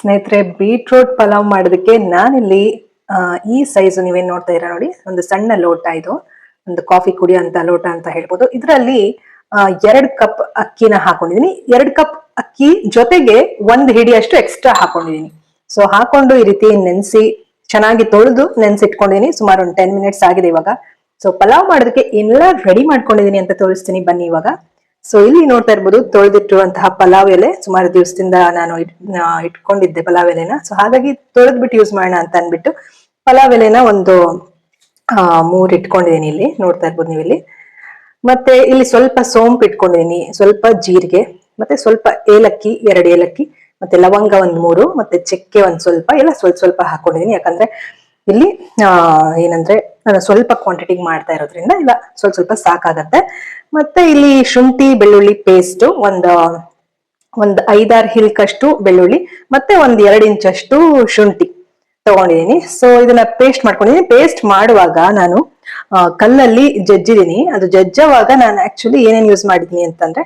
ಸ್ನೇಹಿತರೆ ಬೀಟ್ರೂಟ್ ಪಲಾವ್ ಮಾಡೋದಕ್ಕೆ ನಾನಿಲ್ಲಿ ಈ ಸೈಜ್ ನೀವೇನ್ ನೋಡ್ತಾ ಇರ ನೋಡಿ, ಒಂದು ಸಣ್ಣ ಲೋಟ ಇದು, ಒಂದು ಕಾಫಿ ಕುಡಿಯೋಂತ ಲೋಟ ಅಂತ ಹೇಳ್ಬೋದು. ಇದರಲ್ಲಿ ಎರಡ್ ಕಪ್ ಅಕ್ಕಿನ ಹಾಕೊಂಡಿದೀನಿ ಎರಡ್ ಕಪ್ ಅಕ್ಕಿ ಜೊತೆಗೆ ಒಂದ್ ಹಿಡಿಯಷ್ಟು ಎಕ್ಸ್ಟ್ರಾ ಹಾಕೊಂಡಿದೀನಿ ಸೊ ಹಾಕೊಂಡು ಈ ರೀತಿ ನೆನೆಸಿ, ಚೆನ್ನಾಗಿ ತೊಳೆದು ನೆನ್ಸಿಟ್ಕೊಂಡಿದೀನಿ ಸುಮಾರು ಒಂದು ಟೆನ್ ಮಿನಿಟ್ಸ್ ಆಗಿದೆ ಇವಾಗ. ಸೊ ಪಲಾವ್ ಮಾಡೋದಕ್ಕೆ ಎಲ್ಲ ರೆಡಿ ಮಾಡ್ಕೊಂಡಿದೀನಿ ಅಂತ ತೋರಿಸ್ತೀನಿ. ಬನ್ನಿ ಇವಾಗ. ಸೊ ಇಲ್ಲಿ ನೋಡ್ತಾ ಇರ್ಬೋದು ತೊಳೆದಿಟ್ಟಿರುವಂತಹ ಪಲಾವ್ ಎಲೆ, ಸುಮಾರು ದಿವಸದಿಂದ ನಾನು ಇಟ್ಕೊಂಡಿದ್ದೆ ಪಲಾವ್ ಎಲೆನ. ಸೊ ಹಾಗಾಗಿ ತೊಳೆದ್ಬಿಟ್ಟು ಯೂಸ್ ಮಾಡೋಣ ಅಂತ ಅನ್ಬಿಟ್ಟು ಪಲಾವ್ ಎಲೆನ ಒಂದು ಮೂರ್ ಇಟ್ಕೊಂಡಿದ್ದೀನಿ ಇಲ್ಲಿ. ನೋಡ್ತಾ ಇರ್ಬೋದು ನೀವು ಇಲ್ಲಿ. ಮತ್ತೆ ಇಲ್ಲಿ ಸ್ವಲ್ಪ ಸೋಂಪು ಇಟ್ಕೊಂಡಿದ್ದೀನಿ. ಸ್ವಲ್ಪ ಜೀರಿಗೆ, ಮತ್ತೆ ಸ್ವಲ್ಪ ಏಲಕ್ಕಿ, ಎರಡು ಏಲಕ್ಕಿ, ಮತ್ತೆ ಲವಂಗ ಒಂದ್ ಮೂರು, ಮತ್ತೆ ಚಕ್ಕೆ ಒಂದ್ ಸ್ವಲ್ಪ, ಎಲ್ಲ ಸ್ವಲ್ಪ ಸ್ವಲ್ಪ ಹಾಕೊಂಡಿದೀನಿ ಯಾಕಂದ್ರೆ ಇಲ್ಲಿ ಏನಂದ್ರೆ ನಾನು ಸ್ವಲ್ಪ ಕ್ವಾಂಟಿಟಿಗೆ ಮಾಡ್ತಾ ಇರೋದ್ರಿಂದ ಇಲ್ಲ ಸ್ವಲ್ಪ ಸ್ವಲ್ಪ ಸಾಕಾಗತ್ತೆ. ಮತ್ತೆ ಇಲ್ಲಿ ಶುಂಠಿ, ಬೆಳ್ಳುಳ್ಳಿ ಪೇಸ್ಟ್ ಒಂದ್ ಒಂದ್ ಐದಾರು ಹಿಲ್ಕಷ್ಟು ಬೆಳ್ಳುಳ್ಳಿ, ಮತ್ತೆ ಒಂದ್ ಎರಡ್ ಇಂಚಷ್ಟು ಶುಂಠಿ ತಗೊಂಡಿದೀನಿ. ಸೊ ಇದನ್ನ ಪೇಸ್ಟ್ ಮಾಡ್ಕೊಂಡಿದೀನಿ. ಪೇಸ್ಟ್ ಮಾಡುವಾಗ ನಾನು ಕಲ್ಲಲ್ಲಿ ಜಜ್ಜಿದೀನಿ. ಅದು ಜಜ್ಜವಾಗ ನಾನು ಆಕ್ಚುಲಿ ಏನೇನ್ ಯೂಸ್ ಮಾಡಿದೀನಿ ಅಂತಂದ್ರೆ,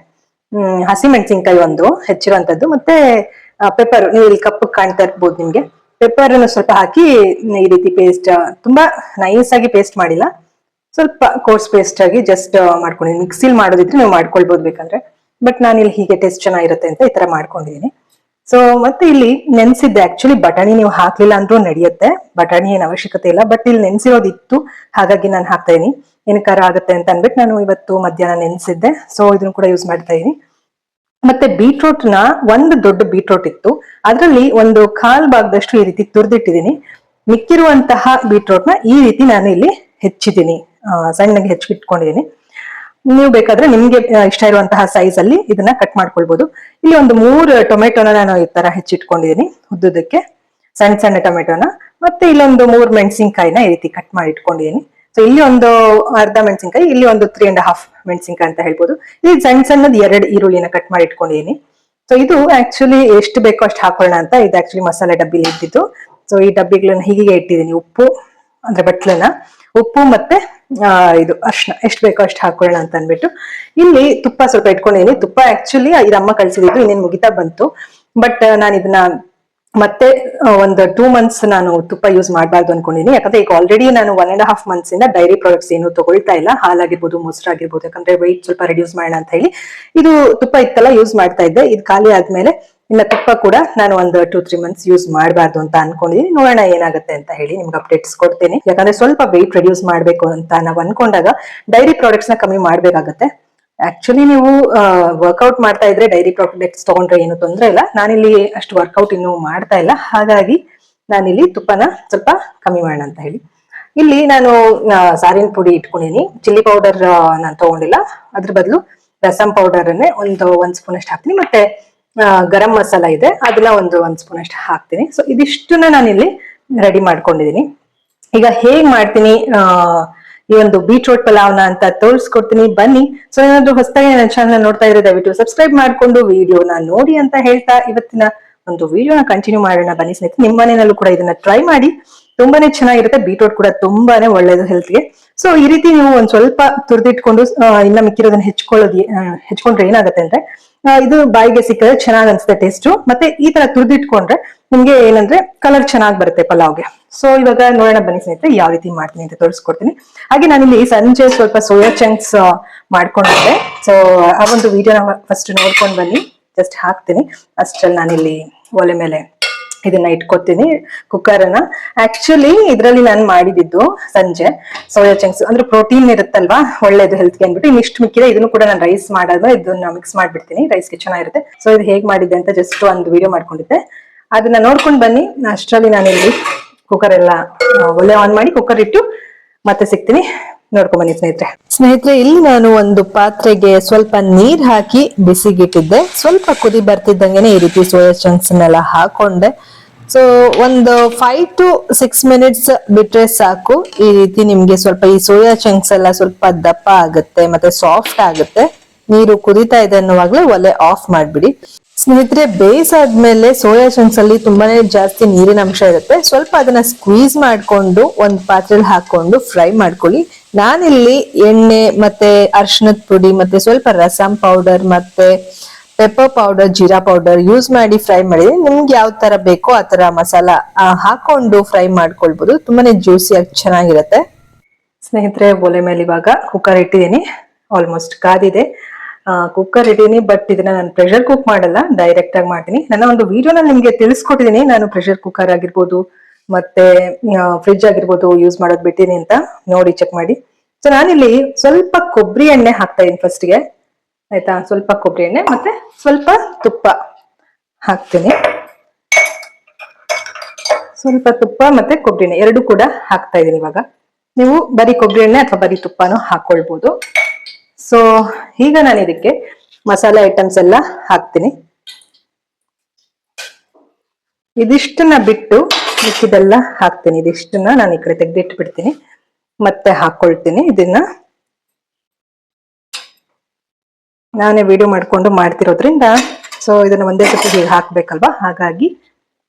ಹ್ಮ್, ಹಸಿಮೆಣಸಿನ್ಕಾಯಿ ಒಂದು ಹೆಚ್ಚಿರುವಂತದ್ದು, ಮತ್ತೆ ಪೆಪ್ಪರ್ ನೀವು ಇಲ್ಲಿ ಕಪ್ಪು ಕಾಣ್ತಾ ಇರ್ಬೋದು ನಿಮ್ಗೆ. ಪೆಪ್ಪರ್ ಅನ್ನು ಸ್ವಲ್ಪ ಹಾಕಿ ಈ ರೀತಿ ಪೇಸ್ಟ್ ತುಂಬಾ ನೈಸ್ ಆಗಿ ಪೇಸ್ಟ್ ಮಾಡಿಲ್ಲ. ಸ್ವಲ್ಪ ಕೋರ್ಸ್ ಪೇಸ್ಟ್ ಆಗಿ ಜಸ್ಟ್ ಮಾಡ್ಕೊಂಡಿದ್ದೀನಿ ಮಿಕ್ಸಿಲ್ ಮಾಡೋದಿದ್ರೆ ನೀವು ಮಾಡ್ಕೊಳ್ಬೋದು ಬೇಕಂದ್ರೆ. ಬಟ್ ನಾನು ಇಲ್ಲಿ ಹೀಗೆ ಟೇಸ್ಟ್ ಚೆನ್ನಾಗಿರುತ್ತೆ ಅಂತ ಈ ತರ ಮಾಡ್ಕೊಂಡಿದ್ದೀನಿ ಸೊ ಮತ್ತೆ ಇಲ್ಲಿ ನೆನ್ಸಿದ್ದೆ ಆಕ್ಚುಲಿ ಬಟಾಣಿ ನೀವು ಹಾಕ್ಲಿಲ್ಲ ಅಂದ್ರೂ ನಡೆಯುತ್ತೆ. ಬಟಾಣಿ ಏನು ಅವಶ್ಯಕತೆ ಇಲ್ಲ ಬಟ್ ಇಲ್ಲಿ ನೆನ್ಸಿರೋದಿತ್ತು. ಹಾಗಾಗಿ ನಾನು ಹಾಕ್ತಾ ಇದೀನಿ. ಏನಕ್ಕಾರ ಆಗುತ್ತೆ ಅಂತ ಅನ್ಬಿಟ್ಟು ನಾನು ಇವತ್ತು ಮಧ್ಯಾಹ್ನ ನೆನ್ಸಿದ್ದೆ. ಸೊ ಇದನ್ನು ಕೂಡ ಯೂಸ್ ಮಾಡ್ತಾ ಇದೀನಿ. ಮತ್ತೆ ಬೀಟ್ರೂಟ್ನ ಒಂದು ದೊಡ್ಡ ಬೀಟ್ರೂಟ್ ಇತ್ತು. ಅದರಲ್ಲಿ ಒಂದು ಕಾಲ್ ಭಾಗದಷ್ಟು ಈ ರೀತಿ ತುರಿದಿಟ್ಟಿದ್ದೀನಿ. ಮಿಕ್ಕಿರುವಂತಹ ಬೀಟ್ರೂಟ್ನ ಈ ರೀತಿ ನಾನು ಇಲ್ಲಿ ಹೆಚ್ಚಿದ್ದೀನಿ. ಸಣ್ಣಗೆ ಹೆಚ್ಚಿಟ್ಕೊಂಡಿದ್ದೀನಿ. ನೀವು ಬೇಕಾದ್ರೆ ನಿಮ್ಗೆ ಇಷ್ಟ ಇರುವಂತಹ ಸೈಜ್ ಅಲ್ಲಿ ಇದನ್ನ ಕಟ್ ಮಾಡ್ಕೊಳ್ಬಹುದು ಇಲ್ಲಿ ಒಂದು ಮೂರು ಟೊಮೆಟೊನ ನಾನು ಈ ತರ ಹೆಚ್ಚಿಟ್ಕೊಂಡಿದ್ದೀನಿ ಉದ್ದುದಕ್ಕೆ ಸಣ್ಣ ಸಣ್ಣ ಟೊಮೆಟೊನ. ಮತ್ತೆ ಇಲ್ಲೊಂದು ಮೂರು ಮೆಣಸಿನ್ಕಾಯಿನ ಈ ರೀತಿ ಕಟ್ ಮಾಡಿ ಇಟ್ಕೊಂಡಿದ್ದೀನಿ ಸೊ ಇಲ್ಲಿ ಒಂದು ಅರ್ಧ ಮೆಣಸಿನಕಾಯಿ, ಇಲ್ಲಿ ಒಂದು ತ್ರೀ ಅಂಡ್ ಹಾಫ್ ಮೆಣಸಿನಕಾಯಿ ಅಂತ ಹೇಳ್ಬೋದು. ಇಲ್ಲಿ ಸಣ್ಣ ಸಣ್ಣದ ಎರಡು ಈರುಳ್ಳಿನ ಕಟ್ ಮಾಡಿ ಇಟ್ಕೊಂಡಿದ್ದೀನಿ ಸೊ ಇದು ಆಕ್ಚುಲಿ ಎಷ್ಟು ಬೇಕೋ ಅಷ್ಟು ಹಾಕೊಳ್ಳೋಣ ಅಂತ ಇದು ಆಕ್ಚುಲಿ ಮಸಾಲೆ ಡಬ್ಬಿಲಿ ಇದ್ದಿದ್ದು. ಸೊ ಈ ಡಬ್ಬಿಗಳನ್ನ ಹೀಗೆ ಇಟ್ಟಿದ್ದೀನಿ ಉಪ್ಪು, ಅಂದ್ರೆ ಬಟ್ಲನ್ನ. ಉಪ್ಪು ಮತ್ತೆ ಇದು ಅಷ್ಟು ಎಷ್ಟು ಬೇಕೋ ಅಷ್ಟು ಹಾಕೊಳ್ಳೋಣ ಅಂತ ಅಂದ್ಬಿಟ್ಟು. ಇಲ್ಲಿ ತುಪ್ಪ ಸ್ವಲ್ಪ ಇಟ್ಕೊಂಡಿದ್ದೀನಿ ತುಪ್ಪ ಆಕ್ಚುಲಿ ಇದಮ್ಮ ಕಳಿಸಿದ್ದು ಇನ್ನೇನು ಮುಗಿತಾ ಬಂತು. ಬಟ್ ನಾನು ಇದನ್ನ ಮತ್ತೆ ಒಂದು ಟೂ ಮಂತ್ಸ್ ನಾನು ತುಪ್ಪ ಯೂಸ್ ಮಾಡಬಾರ್ದು ಅನ್ಕೊಂಡಿನಿ ಯಾಕಂದ್ರೆ ಈಗ ಆಲ್ರೆಡಿ ನಾನು ಒನ್ ಅಂಡ್ ಹಾಫ್ ಮಂತ್ಸ್ ಇಂದ ಡೈರಿ ಪ್ರಾಡಕ್ಟ್ಸ್ ಏನು ತಗೊಳ್ತಾ ಇಲ್ಲ. ಹಾಲಾಗಿರ್ಬೋದು, ಮೊಸರಾಗಿರ್ಬೋದು, ಯಾಕಂದ್ರೆ ವೆಯ್ಟ್ ಸ್ವಲ್ಪ ರೆಡ್ಯೂಸ್ ಮಾಡೋಣ ಅಂತ ಹೇಳಿ. ಇದು ತುಪ್ಪ ಇತ್ತಲ್ಲ ಯೂಸ್ ಮಾಡ್ತಾ ಇದ್ದೆ. ಇದು ಖಾಲಿ ಆದ್ಮೇಲೆ ಇನ್ನ ತುಪ್ಪ ಕೂಡ ನಾನು ಒಂದು ಟೂ ತ್ರೀ ಮಂತ್ಸ್ ಯೂಸ್ ಮಾಡಬಾರ್ದು ಅಂತ ಅನ್ಕೊಂಡಿದ್ದೀನಿ ನೋಡೋಣ ಏನಾಗುತ್ತೆ ಅಂತ ಹೇಳಿ ನಿಮ್ಗೆ ಅಪ್ಡೇಟ್ಸ್ ಕೊಡ್ತೀನಿ. ಯಾಕಂದ್ರೆ ಸ್ವಲ್ಪ ವೆಯ್ಟ್ ರೆಡ್ಯೂಸ್ ಮಾಡಬೇಕು ಅಂತ ನಾವು ಅನ್ಕೊಂಡಾಗ ಡೈರಿ ಪ್ರಾಡಕ್ಟ್ಸ್ನ ಕಮ್ಮಿ ಮಾಡ್ಬೇಕಾಗತ್ತೆ. ಆಕ್ಚುಲಿ ನೀವು ವರ್ಕೌಟ್ ಮಾಡ್ತಾ ಇದ್ರೆ ಡೈರಿ ಪ್ರಾಡಕ್ಟ್ಸ್ ತಗೊಂಡ್ರೆ ಏನು ತೊಂದ್ರೆ ಇಲ್ಲ. ನಾನಿಲ್ಲಿ ಅಷ್ಟು ವರ್ಕೌಟ್ ಇನ್ನು ಮಾಡ್ತಾ ಇಲ್ಲ. ಹಾಗಾಗಿ ನಾನಿಲ್ಲಿ ತುಪ್ಪನ ಸ್ವಲ್ಪ ಕಮ್ಮಿ ಮಾಡೋಣ ಅಂತ ಹೇಳಿ. ಇಲ್ಲಿ ನಾನು ಸಾರಿನ ಪುಡಿ ಇಟ್ಕೊಂಡಿನಿ ಚಿಲ್ಲಿ ಪೌಡರ್ ನಾನು ತಗೊಂಡಿಲ್ಲ. ಅದ್ರ ಬದಲು ರಸಂ ಪೌಡರ್ ಅನ್ನೇ ಒಂದು ಒಂದ್ ಸ್ಪೂನ್ ಅಷ್ಟು ಹಾಕ್ತೀನಿ. ಮತ್ತೆ ಗರಂ ಮಸಾಲ ಇದೆ. ಅದನ್ನ ಒಂದು ಒಂದ್ ಸ್ಪೂನ್ ಅಷ್ಟು ಹಾಕ್ತೀನಿ. ಸೊ ಇದಿಷ್ಟನ್ನ ನಾನಿಲ್ಲಿ ರೆಡಿ ಮಾಡ್ಕೊಂಡಿದೀನಿ. ಈಗ ಹೇಗ್ ಮಾಡ್ತೀನಿ ಈ ಒಂದು ಬೀಟ್ರೂಟ್ ಪಲಾವ್ನ ಅಂತ ತೋರಿಸ್ಕೊಡ್ತೀನಿ. ಬನ್ನಿ. ಸೊ ಏನಾದ್ರು ಹೊಸದಾಗಿ ನನ್ನ ಚಾನಲ್ ನೋಡ್ತಾ ಇದ್ರೆ ದಯವಿಟ್ಟು ಸಬ್ಸ್ಕ್ರೈಬ್ ಮಾಡ್ಕೊಂಡು ವಿಡಿಯೋನ ನೋಡಿ ಅಂತ ಹೇಳ್ತಾ ಇವತ್ತಿನ ಒಂದು ವಿಡಿಯೋನ ಕಂಟಿನ್ಯೂ ಮಾಡೋಣ. ಬನ್ನಿ ಸ್ನೇಹಿತರೆ ನಿಮ್ಮ ಮನೆಯಲ್ಲೂ ಕೂಡ ಇದನ್ನ ಟ್ರೈ ಮಾಡಿ. ತುಂಬಾನೇ ಚೆನ್ನಾಗಿರುತ್ತೆ. ಬೀಟ್ರೂಟ್ ಕೂಡ ತುಂಬಾನೇ ಒಳ್ಳೇದು ಹೆಲ್ತ್ಗೆ ಸೊ ಈ ರೀತಿ ನೀವು ಒಂದ್ ಸ್ವಲ್ಪ ತುರ್ದಿಟ್ಕೊಂಡು ಇನ್ನ ಮಿಕ್ಕಿರೋದನ್ನ ಹೆಚ್ಕೊಳ್ಳೋದು ಹೆಚ್ಕೊಂಡ್ರೆ ಏನಾಗುತ್ತೆ ಅಂದ್ರೆ ಇದು ಬಾಯಿಗೆ ಸಿಕ್ಕಿದ್ರೆ ಚೆನ್ನಾಗ್ ಅನ್ಸುತ್ತೆ ಟೇಸ್ಟ್ ಮತ್ತೆ ಈ ತರ ತುರ್ದಿಟ್ಕೊಂಡ್ರೆ ನಿಮ್ಗೆ ಏನಂದ್ರೆ ಕಲರ್ ಚೆನ್ನಾಗಿ ಬರುತ್ತೆ ಪಲಾವ್ಗೆ. ಸೊ ಇವಾಗ ನೋಡೋಣ ಬನ್ನಿ ಸ್ನೇಹಿತರೆ, ಯಾವ ರೀತಿ ಮಾಡ್ತೀನಿ ಅಂತ ತೋರಿಸ್ಕೊಡ್ತೀನಿ. ಹಾಗೆ ನಾನಿಲ್ಲಿ ಸಂಜೆ ಸ್ವಲ್ಪ ಸೋಯಾ ಚಂಕ್ಸ್ ಮಾಡ್ಕೊಂಡಿದ್ದೆ ಸೊ ಆ ಒಂದು ವಿಡಿಯೋನ ಫಸ್ಟ್ ನೋಡ್ಕೊಂಡ್ ಬನ್ನಿ. ಜಸ್ಟ್ ಹಾಕ್ತೀನಿ. ಅಷ್ಟ್ರಲ್ಲಿ ನಾನಿಲ್ಲಿ ಒಲೆ ಮೇಲೆ ಇದನ್ನ ಇಟ್ಕೊತೀನಿ ಕುಕ್ಕರ್ ಅನ್ನ ಆಕ್ಚುಲಿ ಇದ್ರಲ್ಲಿ ನಾನು ಮಾಡಿದ್ದು ಸಂಜೆ, ಸೋಯಾ ಚಂಕ್ಸ್ ಅಂದ್ರೆ ಪ್ರೋಟೀನ್ ಇರುತ್ತಲ್ವಾ, ಒಳ್ಳೇದು ಹೆಲ್ತ್ಗೆ ಅಂದ್ಬಿಟ್ಟು. ಇನ್ನು ಇಷ್ಟು ಮಿಕ್ಕಿದೆ, ಇದನ್ನು ಕೂಡ ನಾನು ರೈಸ್ ಮಾಡೋದು ಇದನ್ನ ಮಿಕ್ಸ್ ಮಾಡ್ಬಿಡ್ತೀನಿ. ರೈಸ್ಗೆ ಚೆನ್ನಾಗಿರುತ್ತೆ. ಸೊ ಇದು ಹೇಗೆ ಮಾಡಿದ್ದೆ ಅಂತ ಜಸ್ಟ್ ಒಂದು ವಿಡಿಯೋ ಮಾಡ್ಕೊಂಡಿದ್ದೆ. ಅದನ್ನ ನೋಡ್ಕೊಂಡು ಬನ್ನಿ. ಅಷ್ಟರಲ್ಲಿ ನಾನಿಲ್ಲಿ ಕುಕ್ಕರ್ ಎಲ್ಲ ಒಲೆ ಆನ್ ಮಾಡಿ, ಕುಕ್ಕರ್ ಇಟ್ಟು ಮತ್ತೆ ಸಿಗ್ತೀನಿ. ನೋಡ್ಕೊಂಡ್ ಬನ್ನಿ ಸ್ನೇಹಿತರೆ. ಸ್ನೇಹಿತರೆ, ಇಲ್ಲಿ ನಾನು ಒಂದು ಪಾತ್ರೆಗೆ ಸ್ವಲ್ಪ ನೀರ್ ಹಾಕಿ ಬಿಸಿಗಿಟ್ಟಿದ್ದೆ. ಸ್ವಲ್ಪ ಕುದಿ ಬರ್ತಿದ್ದಂಗೆನೆ ಈ ರೀತಿ ಸೋಯಾ ಚಂಕ್ಸ್ ನೆಲ್ಲ ಹಾಕೊಂಡೆ. ಸೊ ಒಂದು ಫೈವ್ ಟು ಸಿಕ್ಸ್ ಮಿನಿಟ್ಸ್ ಬಿಟ್ರೆ ಸಾಕು. ಈ ರೀತಿ ನಿಮ್ಗೆ ಸ್ವಲ್ಪ ಈ ಸೋಯಾ ಚಂಕ್ಸ್ ಎಲ್ಲ ಸ್ವಲ್ಪ ದಪ್ಪ ಆಗುತ್ತೆ, ಮತ್ತೆ ಸಾಫ್ಟ್ ಆಗುತ್ತೆ. ನೀರು ಕುದೀತಾ ಇದೆ ಅನ್ನುವಾಗ್ಲೇ ಒಲೆ ಆಫ್ ಮಾಡ್ಬಿಡಿ. ಸ್ನೇಹಿತರೆ ಬೇಯಿಸಾದ್ಮೇಲೆ ಸೋಯಾ ಚಂಕ್ಸ್ ಅಲ್ಲಿ ತುಂಬಾನೇ ಜಾಸ್ತಿ ನೀರಿನ ಅಂಶ ಇರುತ್ತೆ. ಸ್ವಲ್ಪ ಅದನ್ನ ಸ್ಕ್ವೀಸ್ ಮಾಡ್ಕೊಂಡು, ಒಂದ್ ಪಾತ್ರೆಲಿ ಹಾಕೊಂಡು ಫ್ರೈ ಮಾಡ್ಕೊಳ್ಳಿ. ನಾನಿಲ್ಲಿ ಎಣ್ಣೆ ಮತ್ತೆ ಅರ್ಶಿನದ ಪುಡಿ ಮತ್ತೆ ಸ್ವಲ್ಪ ರಸಂ ಪೌಡರ್ ಮತ್ತೆ ಪೆಪ್ಪರ್ ಪೌಡರ್ ಜೀರಾ ಪೌಡರ್ ಯೂಸ್ ಮಾಡಿ ಫ್ರೈ ಮಾಡಿದ್ರೆ ನಿಮ್ಗೆ ಯಾವ ತರ ಬೇಕೋ ಆ ತರ ಮಸಾಲ ಹಾಕೊಂಡು ಫ್ರೈ ಮಾಡ್ಕೊಳ್ಬಹುದು ತುಂಬಾನೇ ಜ್ಯೂಸಿಯಾಗಿ ಚೆನ್ನಾಗಿರುತ್ತೆ. ಸ್ನೇಹಿತರೆ, ಒಲೆ ಮೇಲೆ ಇವಾಗ ಕುಕ್ಕರ್ ಇಟ್ಟಿದ್ದೀನಿ. ಆಲ್ಮೋಸ್ಟ್ ಕಾದಿದೆ. ಕುಕ್ಕರ್ ಇಟ್ಟಿದ್ದೀನಿ ಬಟ್ ಇದನ್ನ ನಾನು ಪ್ರೆಷರ್ ಕುಕ್ ಮಾಡಲ್ಲ ಡೈರೆಕ್ಟ್ ಆಗಿ ಮಾಡ್ತೀನಿ. ನನ್ನ ಒಂದು ವಿಡಿಯೋನಲ್ಲಿ ನಿಮ್ಗೆ ತಿಳಿಸ್ಕೊಟ್ಟಿದ್ದೀನಿ. ನಾನು ಪ್ರೆಷರ್ ಕುಕ್ಕರ್ ಆಗಿರ್ಬೋದು, ಮತ್ತೆ ಫ್ರಿಜ್ ಆಗಿರ್ಬೋದು ಯೂಸ್ ಮಾಡೋದು ಬಿಟ್ಟಿನಿ ಅಂತ. ನೋಡಿ ಚೆಕ್ ಮಾಡಿ. ಸೊ ನಾನಿಲ್ಲಿ ಸ್ವಲ್ಪ ಕೊಬ್ಬರಿ ಎಣ್ಣೆ ಹಾಕ್ತಾ ಇದ್ದೀನಿ ಫಸ್ಟ್ಗೆ ಆಯ್ತಾ? ಸ್ವಲ್ಪ ಕೊಬ್ಬರಿ ಎಣ್ಣೆ ಮತ್ತೆ ಸ್ವಲ್ಪ ತುಪ್ಪ ಹಾಕ್ತೀನಿ. ಸ್ವಲ್ಪ ತುಪ್ಪ ಮತ್ತೆ ಕೊಬ್ಬರಿ ಎಣ್ಣೆ ಎರಡು ಕೂಡ ಹಾಕ್ತಾ ಇದ್ದೀನಿ ಇವಾಗ. ನೀವು ಬರೀ ಕೊಬ್ಬರಿ ಎಣ್ಣೆ ಅಥವಾ ಬರೀ ತುಪ್ಪನೂ ಹಾಕೊಳ್ಬೋದು. ಸೊ ಈಗ ನಾನು ಇದಕ್ಕೆ ಮಸಾಲೆ ಐಟಮ್ಸ್ ಎಲ್ಲ ಹಾಕ್ತೀನಿ. ಇದಿಷ್ಟನ್ನ ಬಿಟ್ಟು ಮಿಕ್ಕಿದೆಲ್ಲ ಹಾಕ್ತೀನಿ. ಇದಿಷ್ಟನ್ನ ನಾನು ಈ ಕಡೆ ತೆಗೆದಿಟ್ಟು ಬಿಡ್ತೀನಿ ಮತ್ತೆ ಹಾಕೊಳ್ತೀನಿ ಇದನ್ನ. ನಾನೇ ವಿಡಿಯೋ ಮಾಡ್ಕೊಂಡು ಮಾಡ್ತಿರೋದ್ರಿಂದ ಸೊ ಇದನ್ನ ಒಂದೇ ಸತಿ ಹೀಗೆ ಹಾಕ್ಬೇಕಲ್ವಾ? ಹಾಗಾಗಿ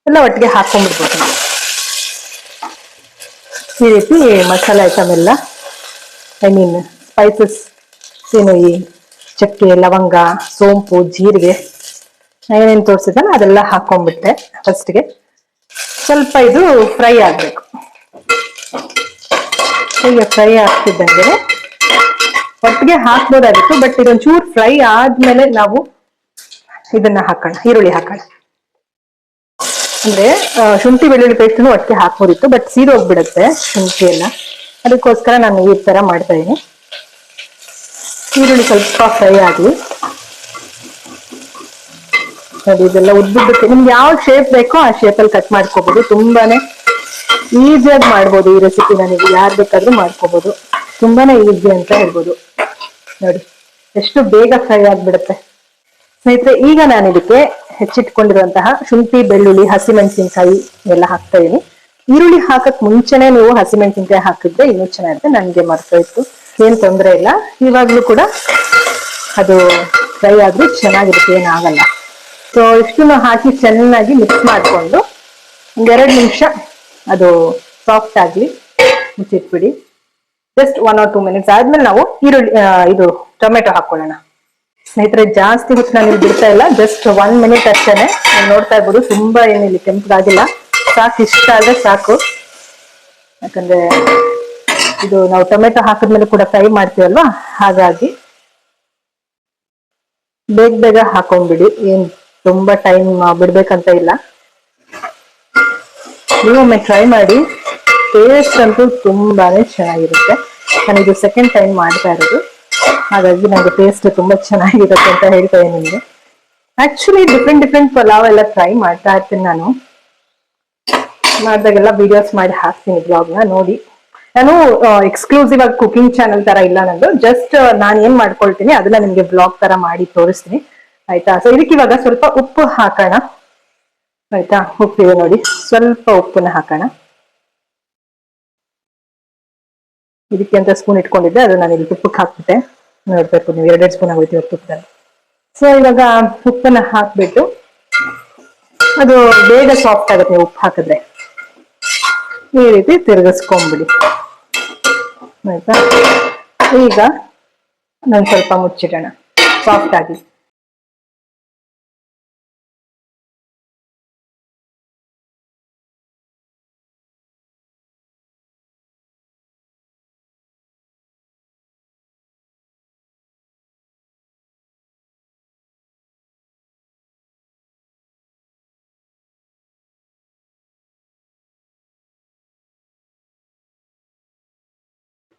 ಎಲ್ಲ ಒಟ್ಟಿಗೆ ಹಾಕೊಂಡ್ಬಿಡ್ಬೋದು ನಾವು. ಈ ರೀತಿ ಮಸಾಲೆ ಐಟಮ್ ಎಲ್ಲ ಐ ಮೀನ್ ಸ್ಪೈಸಸ್ ಏನು ಈ ಚಕ್ಕೆ, ಲವಂಗ, ಸೋಂಪು, ಜೀರಿಗೆ, ಏನೇನು ತೋರಿಸಿದಲ್ಲ ಅದೆಲ್ಲ ಹಾಕೊಂಡ್ಬಿಟ್ಟೆ ಫಸ್ಟ್ಗೆ ಸ್ವಲ್ಪ ಇದು ಫ್ರೈ ಆಗಬೇಕು. ಹೀಗೆ ಫ್ರೈ ಆಗ್ತಿದ್ದಂಗೆ ಒಟ್ಟಿಗೆ ಹಾಕ್ಬೋದಾಗಿತ್ತು ಬಟ್ ಇದೊಂಚೂರು ಫ್ರೈ ಆದ್ಮೇಲೆ ನಾವು ಇದನ್ನ ಹಾಕೋಣ, ಈರುಳ್ಳಿ ಹಾಕೋಣ. ಅಂದ್ರೆ ಶುಂಠಿ ಬೆಳ್ಳುಳ್ಳಿ ಪೇಸ್ಟ್ ಒಟ್ಟಿಗೆ ಹಾಕ್ಬೋದಿತ್ತು ಬಟ್ ಸೀರೆ ಹೋಗ್ಬಿಡುತ್ತೆ ಶುಂಠಿಯನ್ನ. ಅದಕ್ಕೋಸ್ಕರ ನಾನು ಈ ತರ ಮಾಡ್ತಾ ಇದೀನಿ ಈರುಳ್ಳಿ ಸ್ವಲ್ಪ ಫ್ರೈ ಆಗಲಿ ನೋಡಿ ಇದೆಲ್ಲ ಉದ್ದುದ್ದಕ್ಕೆ ನಿಮ್ಗೆ ಯಾವ ಶೇಪ್ ಬೇಕೋ ಆ ಶೇಪಲ್ಲಿ ಕಟ್ ಮಾಡ್ಕೋಬಹುದು ತುಂಬಾನೇ ಈಸಿಯಾಗಿ ಮಾಡ್ಬೋದು ಈ ರೆಸಿಪಿ ನೀವು ಯಾರು ಬೇಕಾದ್ರೂ ಮಾಡ್ಕೋಬೋದು. ತುಂಬಾನೇ ಈಸಿ ಅಂತ ಹೇಳ್ಬೋದು. ನೋಡಿ, ಎಷ್ಟು ಬೇಗ ಫ್ರೈ ಆಗ್ಬಿಡುತ್ತೆ. ಸ್ನೇಹಿತರೆ, ಈಗ ನಾನು ಇದಕ್ಕೆ ಹೆಚ್ಚಿಟ್ಕೊಂಡಿರುವಂತಹ ಶುಂಠಿ, ಬೆಳ್ಳುಳ್ಳಿ ಹಸಿಮೆಣಸಿನ್ಕಾಯಿ ಎಲ್ಲ ಹಾಕ್ತಾ ಇದ್ದೀನಿ ಈರುಳ್ಳಿ ಹಾಕಕ್ ಮುಂಚೆನೆ ನೀವು ಹಸಿಮೆಣಸಿನ್ಕಾಯಿ ಹಾಕಿದ್ರೆ ಇನ್ನೂ ಚೆನ್ನಾಗಿರುತ್ತೆ. ನನಗೆ ಮರ್ತೋಯ್ತು ಏನು ತೊಂದರೆ ಇಲ್ಲ. ಇವಾಗ್ಲೂ ಕೂಡ ಅದು ಫ್ರೈ ಆದ್ರೂ ಚೆನ್ನಾಗಿರುತ್ತೆ. ಏನಾಗಲ್ಲ. ಸೊ ಇಷ್ಟನ್ನು ಹಾಕಿ ಚೆನ್ನಾಗಿ ಮಿಕ್ಸ್ ಮಾಡಿಕೊಂಡು ಒಂದೆರಡು ನಿಮಿಷ ಅದು ಸಾಫ್ಟ್ ಆಗಲಿ ಮುಚ್ಚಿಟ್ಬಿಡಿ. Just one or two minutes ಆದ್ಮೇಲೆ ನಾವು ಈರುಳ್ಳಿ ಇದು ಟೊಮೆಟೊ ಹಾಕೊಳ್ಳೋಣ. ಸ್ನೇಹಿತರೆ, ಜಾಸ್ತಿ ಹೊತ್ತು ನಾನು ಇಲ್ಲಿ ಬಿಡ್ತಾ ಇಲ್ಲ ಜಸ್ಟ್ ಒನ್ ಮಿನಿಟ್ ಅಷ್ಟೇನೆ. ನೀವು ನೋಡ್ತಾ ಇರ್ಬೋದು, ತುಂಬಾ ಏನಿಲ್ಲ ಕೆಂಪಗಾಗಿಲ್ಲ. ಸಾಕು, ಇಷ್ಟ ಆದ್ರೆ ಸಾಕು. ಯಾಕಂದ್ರೆ ಇದು ನಾವು ಟೊಮೆಟೊ ಹಾಕಿದ್ಮೇಲೆ ಕೂಡ ಫ್ರೈ ಮಾಡ್ತೀವಲ್ವಾ? ಹಾಗಾಗಿ ಬೇಗ ಬೇಗ ಹಾಕೊಂಡ್ಬಿಡಿ. ಏನ್ ತುಂಬಾ ಟೈಮ್ ಬಿಡ್ಬೇಕಂತ ಇಲ್ಲ. ನೀವೊಮ್ಮೆ ಟ್ರೈ ಮಾಡಿ. ಟೇಸ್ಟ್ ಅಂತೂ ತುಂಬಾನೇ ಚೆನ್ನಾಗಿರುತ್ತೆ. ನಾನು ಇದು ಸೆಕೆಂಡ್ ಟೈಮ್ ಮಾಡ್ತಾ ಇರೋದು. ಹಾಗಾಗಿ ನನಗೆ ಟೇಸ್ಟ್ ತುಂಬಾ ಚೆನ್ನಾಗಿರುತ್ತೆ ಅಂತ ಹೇಳ್ತಾ ಇದ್ದೀನಿ ನಿಮಗೆ. ಆಕ್ಚುಲಿ ಡಿಫ್ರೆಂಟ್ ಡಿಫ್ರೆಂಟ್ ಪಲಾವ್ ಎಲ್ಲ ಟ್ರೈ ಮಾಡ್ತಾ ಇರ್ತೀನಿ ನಾನು. ಮಾಡಿದಾಗೆಲ್ಲ ವಿಡಿಯೋಸ್ ಮಾಡಿ ಹಾಕ್ತೀನಿ ಬ್ಲಾಗ್ನ ನೋಡಿ. ನಾನು ಎಕ್ಸ್ಕ್ಲೂಸಿವ್ ಆಗಿ ಕುಕಿಂಗ್ ಚಾನಲ್ ತರ ಇಲ್ಲ ನಂದು. ಜಸ್ಟ್ ನಾನು ಏನ್ ಮಾಡ್ಕೊಳ್ತೀನಿ ಅದನ್ನ ನಿಮ್ಗೆ ಬ್ಲಾಗ್ ತರ ಮಾಡಿ ತೋರಿಸ್ತೀನಿ. ಆಯ್ತಾ? ಸೊ ಇದಕ್ಕೆ ಇವಾಗ ಸ್ವಲ್ಪ ಉಪ್ಪು ಹಾಕೋಣ. ಆಯ್ತಾ? ಉಪ್ಪಿದೆ ನೋಡಿ. ಸ್ವಲ್ಪ ಉಪ್ಪನ್ನ ಹಾಕೋಣ. ಇದಕ್ಕೆ ಅಂತ ಸ್ಪೂನ್ ಇಟ್ಕೊಂಡಿದ್ದೆ, ಅದು ನಾನು ಇಲ್ಲಿ ತುಪ್ಪಕ್ಕೆ ಹಾಕ್ಬಿಟ್ಟೆ. ನೋಡ್ಬೇಕು, ನೀವು ಎರಡೆರಡು ಸ್ಪೂನ್ ಆಗೋಯ್ತು ಉಪ್ಪು ತುಪ್ಪದಲ್ಲಿ. ಸೊ ಇವಾಗ ಉಪ್ಪನ್ನ ಹಾಕ್ಬಿಟ್ಟು, ಅದು ಬೇಗ ಸಾಫ್ಟ್ ಆಗುತ್ತೆ ನೀವು ಉಪ್ಪು ಹಾಕಿದ್ರೆ. ಈ ರೀತಿ ತಿರುಗಿಸ್ಕೊಂಬಿಡಿ. ಆಯ್ತಾ? ಈಗ, ನಾನು ಸ್ವಲ್ಪ ಮುಚ್ಚಿಡೋಣ. ಸಾಫ್ಟ್ ಆಗಿ.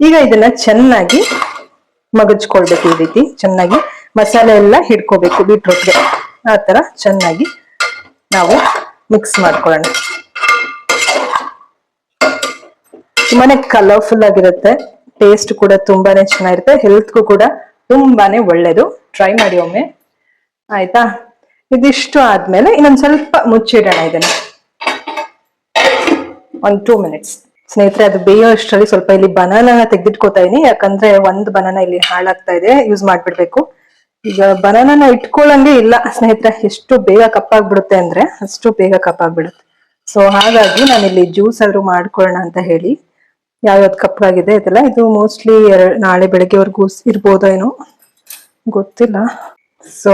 ಈಗ ಇದನ್ನ ಚೆನ್ನಾಗಿ ಮಗಚ್ಕೊಳ್ಬೇಕು ಈ ರೀತಿ. ಚೆನ್ನಾಗಿ ಮಸಾಲೆ ಎಲ್ಲ ಹಿಡ್ಕೋಬೇಕು ಬೀಟ್ರೂಟ್ಗೆ. ಆ ತರ ಚೆನ್ನಾಗಿ ನಾವು ಮಿಕ್ಸ್ ಮಾಡ್ಕೊಳ್ಳೋಣ. ತುಂಬಾನೇ ಕಲರ್ಫುಲ್ ಆಗಿರುತ್ತೆ. ಟೇಸ್ಟ್ ಕೂಡ ತುಂಬಾನೇ ಚೆನ್ನಾಗಿರುತ್ತೆ. ಹೆಲ್ತ್ಗೂ ಕೂಡ ತುಂಬಾನೇ ಒಳ್ಳೇದು. ಟ್ರೈ ಮಾಡಿ ಒಮ್ಮೆ. ಆಯ್ತಾ? ಇದಿಷ್ಟು ಆದ್ಮೇಲೆ ಇನ್ನೊಂದ್ ಸ್ವಲ್ಪ ಮುಚ್ಚಿಡೋಣ ಇದನ್ನ. ಒಂದ್ ಟೂ ಮಿನಿಟ್ಸ್ ಸ್ನೇಹಿತರೆ, ಅದು ಬೇಯೋ ಅಷ್ಟರಲ್ಲಿ ಸ್ವಲ್ಪ ಇಲ್ಲಿ ಬನಾನ ತೆಗೆದಿಟ್ಕೋತಾ ಇದೀನಿ. ಯಾಕಂದ್ರೆ ಒಂದ್ ಬನಾನ ಇಲ್ಲಿ ಹಾಳಾಗ್ತಾ ಇದೆ ಯೂಸ್ ಮಾಡ್ಬಿಡ್ಬೇಕು. ಈಗ ಬನಾನ ಇಟ್ಕೊಳ್ಳಂಗೆ ಇಲ್ಲ. ಸ್ನೇಹಿತರೆ, ಎಷ್ಟು ಬೇಗ ಕಪ್ಪಾಗ್ಬಿಡುತ್ತೆ ಅಂದ್ರೆ ಅಷ್ಟು ಬೇಗ ಕಪ್ಪಾಗ್ಬಿಡುತ್ತೆ. ಸೊ ಹಾಗಾಗಿ ನಾನು ಇಲ್ಲಿ ಜ್ಯೂಸ್ ಆದ್ರೂ ಮಾಡ್ಕೊಳ್ಳೋಣ ಅಂತ ಹೇಳಿ ಯಾವ್ಯಾವ್ದು ಕಪ್ಪಾಗಿದೆ ಇದೆಲ್ಲ. ಇದು ಮೋಸ್ಟ್ಲಿ ನಾಳೆ ಬೆಳಗ್ಗೆವರೆಗೂ ಇರ್ಬೋದೋ ಏನೋ ಗೊತ್ತಿಲ್ಲ. ಸೊ